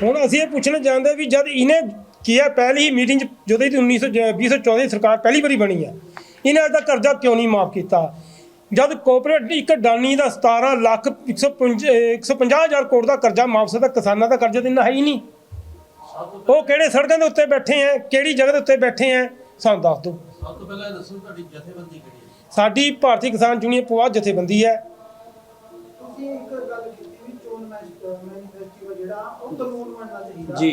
ਹੁਣ ਅਸੀਂ ਇਹ ਪੁੱਛਣਾ ਚਾਹੁੰਦੇ ਵੀ ਜਦ ਇਹਨੇ ਕੀਆ ਪਹਿਲੀ ਹੀ ਮੀਟਿੰਗ 'ਚ ਜਦੋਂ ਇਹਦੀ 1900 2014 ਦੀ ਸਰਕਾਰ ਪਹਿਲੀ ਵਾਰੀ ਬਣੀ ਆ ਇਹਨੇ ਅੱਜ ਤੱਕ ਕਰਜ਼ਾ ਕਿਉਂ ਨਹੀਂ ਮਾਫ ਕੀਤਾ ਜਦ ਕੋਆਪਰੇਟ ਇੱਕ ਡਾਨੀ ਦਾ 17 ਲੱਖ 150 150 ਹਜ਼ਾਰ ਕਰੋੜ ਦਾ ਕਰਜ਼ਾ ਮਾਫ ਸਕਦਾ ਕਿਸਾਨਾਂ ਦਾ ਕਰਜ਼ਾ ਤਾਂ ਹੈ ਹੀ ਨਹੀਂ। ਉਹ ਕਿਹੜੇ ਸੜਕਾਂ ਦੇ ਉੱਤੇ ਬੈਠੇ ਆ ਕਿਹੜੀ ਜਗ੍ਹਾ ਦੇ ਉੱਤੇ ਬੈਠੇ ਆ ਸਾਨੂੰ ਦੱਸ ਦਿਓ। ਸਭ ਤੋਂ ਪਹਿਲਾਂ ਇਹ ਦੱਸੋ ਤੁਹਾਡੀ ਜਥੇਬੰਦੀ ਕਿਹੜੀ ਹੈ ਸਾਡੀ ਭਾਰਤੀ ਕਿਸਾਨ ਯੂਨੀਅਨ ਪਵਾਦ ਜਥੇਬੰਦੀ ਹੈ ਤੁਸੀਂ ਇੱਕ ਗੱਲ ਕੀਤੀ ਵੀ ਚੋਣ ਮੈਨੀਫੈਸਟੋ ਜਿਹੜਾ ਉਹ ਕਾਨੂੰਨ ਬਣਨਾ ਚਾਹੀਦਾ। ਜੀ।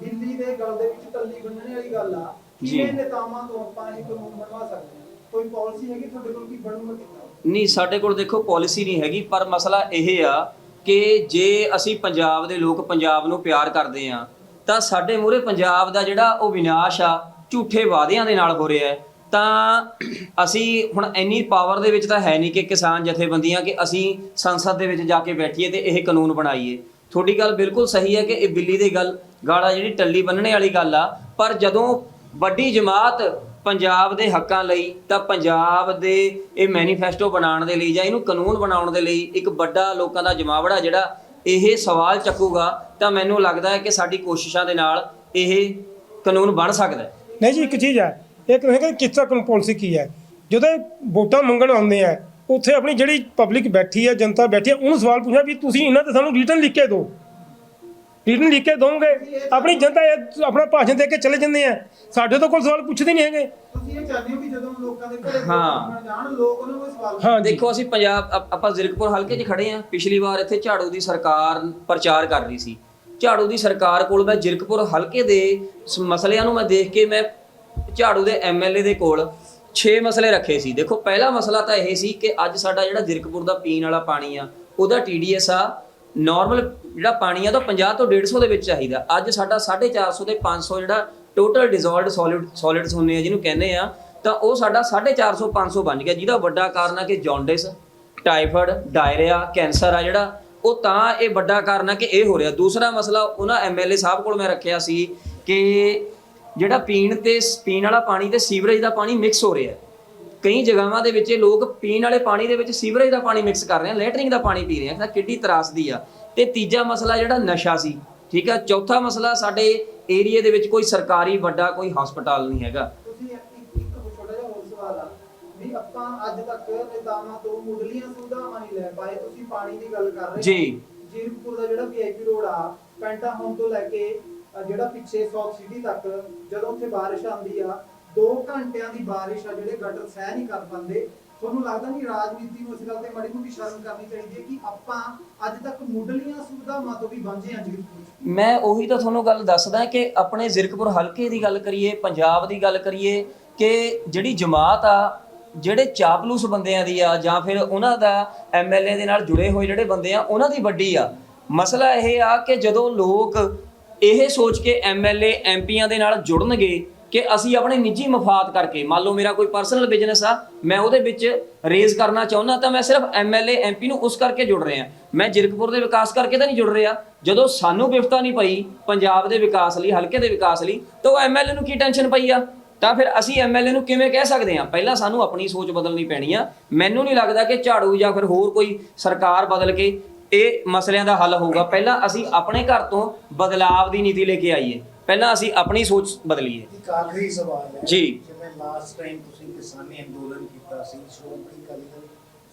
ਦਿੱਲੀ ਦੇ ਗੱਲ ਦੇ ਵਿੱਚ ਕੱਲੀ ਬੰਨਣੇ ਵਾਲੀ ਗੱਲ ਆ। ਜੀ। ਕਿਵੇਂ ਨੇਤਾਵਾਂ ਤੋਂ ਆਪਾਂ ਇਹ ਕਾਨੂੰਨ ਬਣਵਾ ਸਕਦੇ ਹਾਂ ਕੋਈ ਪਾਲਿਸੀ ਹੈਗੀ ਤੁਹਾਡੇ ਕੋਲ ਕੀ ਬਣੂਗਾ ਕਿੱਦਾਂ ਨਹੀਂ, ਸਾਡੇ ਕੋਲ ਦੇਖੋ ਪਾਲਿਸੀ ਨਹੀਂ ਹੈਗੀ, ਪਰ ਮਸਲਾ ਇਹ ਆ ਕਿ ਜੇ ਅਸੀਂ ਪੰਜਾਬ ਦੇ ਲੋਕ ਪੰਜਾਬ ਨੂੰ ਪਿਆਰ ਕਰਦੇ ਆ ਤਾਂ ਸਾਡੇ ਮੂਹਰੇ ਪੰਜਾਬ ਦਾ ਜਿਹੜਾ ਉਹ ਵਿਨਾਸ਼ ਆ, ਝੂਠੇ ਵਾਅਦਿਆਂ ਦੇ ਨਾਲ ਹੋ ਰਿਹਾ ਹੈ। ਤਾਂ ਅਸੀਂ ਹੁਣ ਇੰਨੀ ਪਾਵਰ ਦੇ ਵਿੱਚ ਤਾਂ ਹੈ ਨਹੀਂ ਕਿ ਕਿਸਾਨ ਜਥੇਬੰਦੀਆਂ ਕਿ ਅਸੀਂ ਸੰਸਦ ਦੇ ਵਿੱਚ ਜਾ ਕੇ ਬੈਠੀਏ ਤੇ ਇਹ ਕਾਨੂੰਨ ਬਣਾਈਏ। ਤੁਹਾਡੀ ਗੱਲ ਬਿਲਕੁਲ ਸਹੀ ਹੈ ਕਿ ਇਹ ਬਿੱਲੀ ਦੀ ਗੱਲ ਗਾਲਾ ਜਿਹੜੀ ਟੱਲੀ ਬੰਨਣੇ ਵਾਲੀ ਗੱਲ ਆ, ਪਰ ਜਦੋਂ ਵੱਡੀ ਜਮਾਤ ਪੰਜਾਬ ਦੇ ਹੱਕਾਂ ਲਈ ਤਾਂ ਪੰਜਾਬ ਦੇ ਇਹ ਮੈਨੀਫੈਸਟੋ ਬਣਾਉਣ ਦੇ ਲਈ ਜਾਂ ਇਹਨੂੰ ਕਾਨੂੰਨ ਬਣਾਉਣ ਦੇ ਲਈ ਇੱਕ ਵੱਡਾ ਲੋਕਾਂ ਦਾ ਜਮਾਵੜਾ ਜਿਹੜਾ ਇਹ ਸਵਾਲ ਚੱਕੂਗਾ ਤਾਂ ਮੈਨੂੰ ਲੱਗਦਾ ਹੈ ਕਿ ਸਾਡੀ ਕੋਸ਼ਿਸ਼ਾਂ ਦੇ ਨਾਲ ਇਹ ਕਾਨੂੰਨ ਬਣ ਸਕਦਾ ਹੈ। ਨਹੀਂ ਜੀ, ਇੱਕ ਚੀਜ਼ ਹੈ। ਇਹ ਹੈਗਾ ਕਿਸ ਤਰ੍ਹਾਂ ਕਾਨੂੰਨ ਪਾਲਿਸੀ ਕੀ ਹੈ? ਜਦੋਂ ਵੋਟਾਂ ਮੰਗਣ ਆਉਂਦੇ ਆ, ਉੱਥੇ ਆਪਣੀ ਜਿਹੜੀ ਪਬਲਿਕ ਬੈਠੀ ਹੈ, ਜਨਤਾ ਬੈਠੀ ਹੈ, ਉਹਨੂੰ ਸਵਾਲ ਪੁੱਛਿਆ ਵੀ ਤੁਸੀਂ ਇਹਨਾਂ ਤੇ ਸਾਨੂੰ ਰਿਟਰਨ ਲਿਖ ਕੇ ਦਿਓ। ਰਿਟਰਨ ਲਿਖ ਕੇ ਦੋਗੇ। ਆਪਣੀ ਜਨਤਾ ਇਹ ਆਪਣਾ ਭਾਸ਼ਣ ਦੇ ਕੇ ਚਲੇ ਜਾਂਦੇ ਆ। ਸਾਡੇ ਤੋਂ ਕੋਈ ਸਵਾਲ ਪੁੱਛਦੇ ਨਹੀਂ ਹੈਗੇ। ਤੁਸੀਂ ਇਹ ਚਾਹੁੰਦੇ ਹੋ ਕਿ ਜਦੋਂ ਲੋਕਾਂ ਦੇ ਘਰੇ ਹਾਂ। ਵੋਟ ਜਾਣ ਲੋਕ ਉਹਨਾਂ ਨੂੰ ਇਹ ਸਵਾਲ ਹਾਂ ਜੀ ਦੇਖੋ ਅਸੀਂ ਪੰਜਾਬ ਆਪ- ਜ਼ਿਰਕਪੁਰ ਹਲਕੇ 'ਚ ਖੜੇ ਆਂ ਪਿਛਲੀ ਵਾਰ ਇੱਥੇ ਝਾੜੂ ਦੀ ਸਰਕਾਰ ਪ੍ਰਚਾਰ ਕਰ ਰਹੀ ਸੀ। ਝਾੜੂ ਦੀ ਸਰਕਾਰ ਕੋਲ ਮੈਂ ਜ਼ਿਰਕਪੁਰ ਹਲਕੇ ਦੇ ਮਸਲਿਆਂ ਨੂੰ ਮੈਂ ਦੇਖ ਕੇ ਮੈਂ ਝਾੜੂ ਦੇ ਐਮਐਲਏ ਦੇ ਕੋਲ 6 ਮਸਲੇ ਰੱਖੇ ਸੀ। ਦੇਖੋ ਪਹਿਲਾ ਮਸਲਾ ਤਾਂ ਇਹ ਸੀ ਕਿ ਅੱਜ ਸਾਡਾ ਜਿਹੜਾ ਜ਼ਿਰਕਪੁਰ ਦਾ ਪੀਣ ਵਾਲਾ ਪਾਣੀ ਆ ਉਹਦਾ ਟੀਡੀਐਸ ਆ ਨਾਰਮਲ ਜਿਹੜਾ ਪਾਣੀ ਆ ਤਾਂ 50 ਤੋਂ 150 ਦੇ ਵਿੱਚ ਚਾਹੀਦਾ। ਅੱਜ ਸਾਡਾ 450 ਤੇ 500 ਜਿਹੜਾ ਟੋਟਲ ਡਿਸੋਲਵਡ ਸੋਲਿਡ ਸੋਲਿਡਸ ਹੁੰਦੇ ਆ ਜਿਹਨੂੰ ਕਹਿੰਦੇ ਆ, ਤਾਂ ਉਹ ਸਾਡਾ 450 500 ਬਣ ਗਿਆ। ਜਿਹਦਾ ਵੱਡਾ ਕਾਰਨ ਆ ਕਿ ਜੌਂਡਿਸ ਟਾਈਫਾਇਡ ਡਾਇਰੀਆ ਕੈਂਸਰ ਆ ਜਿਹੜਾ, ਉਹ ਤਾਂ ਇਹ ਵੱਡਾ ਕਾਰਨ ਆ ਕਿ ਇਹ ਹੋ ਰਿਹਾ। ਦੂਸਰਾ ਮਸਲਾ, ਉਹਨਾਂ ਐਮਐਲਏ ਸਾਹਿਬ ਕੋਲ ਮੈਂ ਰੱਖਿਆ ਸੀ ਕਿ ਜਿਹੜਾ ਪੀਣ ਤੇ, ਪੀਣ ਵਾਲਾ ਪਾਣੀ ਤੇ ਸੀਵਰੇਜ ਦਾ ਪਾਣੀ ਮਿਕਸ ਹੋ ਰਿਹਾ। ਕਈ ਜਗ੍ਹਾਵਾਂ ਦੇ ਵਿੱਚ ਇਹ ਲੋਕ ਪੀਣ ਵਾਲੇ ਪਾਣੀ ਦੇ ਵਿੱਚ ਸੀਵਰੇਜ ਦਾ ਪਾਣੀ ਮਿਕਸ ਕਰ ਰਹੇ ਆ ਲੈਟਰਿੰਗ ਦਾ ਪਾਣੀ ਪੀ ਰਹੇ ਆ। ਤਾਂ ਕਿੱਡੀ ਤਰਾਸਦੀ ਆ। ਤੇ ਤੀਜਾ ਮਸਲਾ ਜਿਹੜਾ ਨਸ਼ਾ ਸੀ ਠੀਕ ਆ? ਚੌਥਾ ਮਸਲਾ ਸਾਡੇ ਏਰੀਆ ਦੇ ਵਿੱਚ ਕੋਈ ਸਰਕਾਰੀ ਵੱਡਾ ਕੋਈ ਹਸਪਤਾਲ ਨਹੀਂ ਹੈਗਾ। ਤੁਸੀਂ ਇੱਕ ਇੱਕ ਛੋਟਾ ਜਿਹਾ ਹੋਰ ਸਵਾਲ ਆ। ਵੀ ਆਪਾਂ ਅੱਜ ਤੱਕ ਨੇਤਾਵਾਂ ਤੋਂ ਮੁੱਢਲੀਆਂ ਸੁਵਿਧਾਵਾਂ ਨਹੀਂ ਲੈ ਪਾਏ। ਤੁਸੀਂ ਪਾਣੀ ਦੀ ਗੱਲ ਕਰ ਰਹੇ ਜੀ। ਜੀਰਕਪੁਰ ਦਾ ਜਿਹੜਾ ਵੀਆਈਪੀ ਰੋਡ ਆ ਪੈਂਟਾ ਹੋਮ ਤੋਂ ਲੈ ਕੇ ਜਿਹੜਾ ਪਿੱਛੇ ਸੌਕ ਸਿਟੀ ਤੱਕ ਜਦੋਂ ਉੱਥੇ ਬਾਰਿਸ਼ ਆਉਂਦੀ ਆ 2 ਘੰਟਿਆਂ ਦੀ ਬਾਰਿਸ਼ ਆ, ਜਿਹੜੇ ਗਟਰ ਸਹਿ ਨਹੀਂ ਕਰ ਪਾਉਂਦੇ। ਤੁਹਾਨੂੰ ਲੱਗਦਾ ਨਹੀਂ ਰਾਜਨੀਤੀ ਨੂੰ ਇਸ ਗੱਲ ਤੇ ਮਾੜੀ ਮੋਟੀ ਸ਼ਰਮ ਕਰਨੀ ਚਾਹੀਦੀ ਹੈ ਕਿ ਆਪਾਂ ਅੱਜ ਤੱਕ ਮੁੱਢਲੀਆਂ ਸੁਵਿਧਾਵਾਂ ਤੋਂ ਵੀ ਵਾਂਝੇ ਆ ਜੀਰਕਪੁਰ ਮੈਂ ਉਹੀ ਤਾਂ ਤੁਹਾਨੂੰ ਗੱਲ ਦੱਸਦਾ ਕਿ ਆਪਣੇ ਜ਼ਿਰਕਪੁਰ ਹਲਕੇ ਦੀ ਗੱਲ ਕਰੀਏ, ਪੰਜਾਬ ਦੀ ਗੱਲ ਕਰੀਏ, ਕਿ ਜਿਹੜੀ ਜਮਾਤ ਆ, ਜਿਹੜੇ ਚਾਪਲੂਸ ਬੰਦਿਆਂ ਦੀ ਆ, ਜਾਂ ਫਿਰ ਉਹਨਾਂ ਦਾ ਐਮਐਲਏ ਦੇ ਨਾਲ ਜੁੜੇ ਹੋਏ ਜਿਹੜੇ ਬੰਦੇ ਆ, ਉਹਨਾਂ ਦੀ ਵੱਡੀ ਆ। ਮਸਲਾ ਇਹ ਆ ਕਿ ਜਦੋਂ ਲੋਕ ਇਹ ਸੋਚ ਕੇ ਐਮਐਲਏ ਐਮਪੀਆਂ ਦੇ ਨਾਲ ਜੁੜਨਗੇ ਕਿ ਅਸੀਂ ਆਪਣੇ ਨਿੱਜੀ ਮਫਾਦ ਕਰਕੇ, ਮੰਨ ਲਓ ਮੇਰਾ ਕੋਈ ਪਰਸਨਲ ਬਿਜ਼ਨਸ ਆ, ਮੈਂ ਉਹਦੇ ਵਿੱਚ ਰੇਜ਼ ਕਰਨਾ ਚਾਹੁੰਦਾ ਤਾਂ ਮੈਂ ਸਿਰਫ ਐਮਐਲਏ ਐਮਪੀ ਨੂੰ ਉਸ ਕਰਕੇ ਜੁੜ ਰਿਹਾ। ਮੈਂ ਜਿਰਕਪੁਰ ਦੇ ਵਿਕਾਸ ਕਰਕੇ ਤਾਂ ਨਹੀਂ ਜੁੜ ਰਿਹਾ। ਜਦੋਂ ਸਾਨੂੰ ਗਿਫਤਾ ਨਹੀਂ ਪਈ ਪੰਜਾਬ ਦੇ ਵਿਕਾਸ ਲਈ, ਹਲਕੇ ਦੇ ਵਿਕਾਸ ਲਈ, ਤਾਂ ਉਹ ਐਮਐਲਏ ਨੂੰ ਕੀ ਟੈਨਸ਼ਨ ਪਈ ਆ? ਤਾਂ ਫਿਰ ਅਸੀਂ ਐਮਐਲਏ ਨੂੰ ਕਿਵੇਂ ਕਹਿ ਸਕਦੇ ਹਾਂ? ਪਹਿਲਾਂ ਸਾਨੂੰ ਆਪਣੀ ਸੋਚ ਬਦਲਣੀ ਪੈਣੀ ਆ। ਮੈਨੂੰ ਨਹੀਂ ਲੱਗਦਾ ਕਿ ਝਾੜੂ ਜਾਂ ਫਿਰ ਹੋਰ ਕੋਈ ਸਰਕਾਰ ਬਦਲ ਕੇ ਇਹ ਮਸਲਿਆਂ ਦਾ ਹੱਲ ਹੋਊਗਾ। ਪਹਿਲਾਂ ਅਸੀਂ ਆਪਣੇ ਘਰ ਤੋਂ ਬਦਲਾਵ ਦੀ ਨੀਤੀ ਲੈ ਕੇ ਆਈਏ। ਪਹਿਲਾਂ ਅਸੀਂ ਆਪਣੀ ਸੋਚ ਬਦਲੀਏ। ਇੱਕ ਆਖਰੀ ਸਵਾਲ ਹੈ ਜੀ। ਜਿਵੇਂ ਲਾਸਟ ਟਾਈਮ ਤੁਸੀਂ ਕਿਸਾਨੀ ਅੰਦੋਲਨ ਕੀਤਾ ਸੀ ਸ਼੍ਰੋਮਣੀ ਅਕਾਲੀ ਦਲ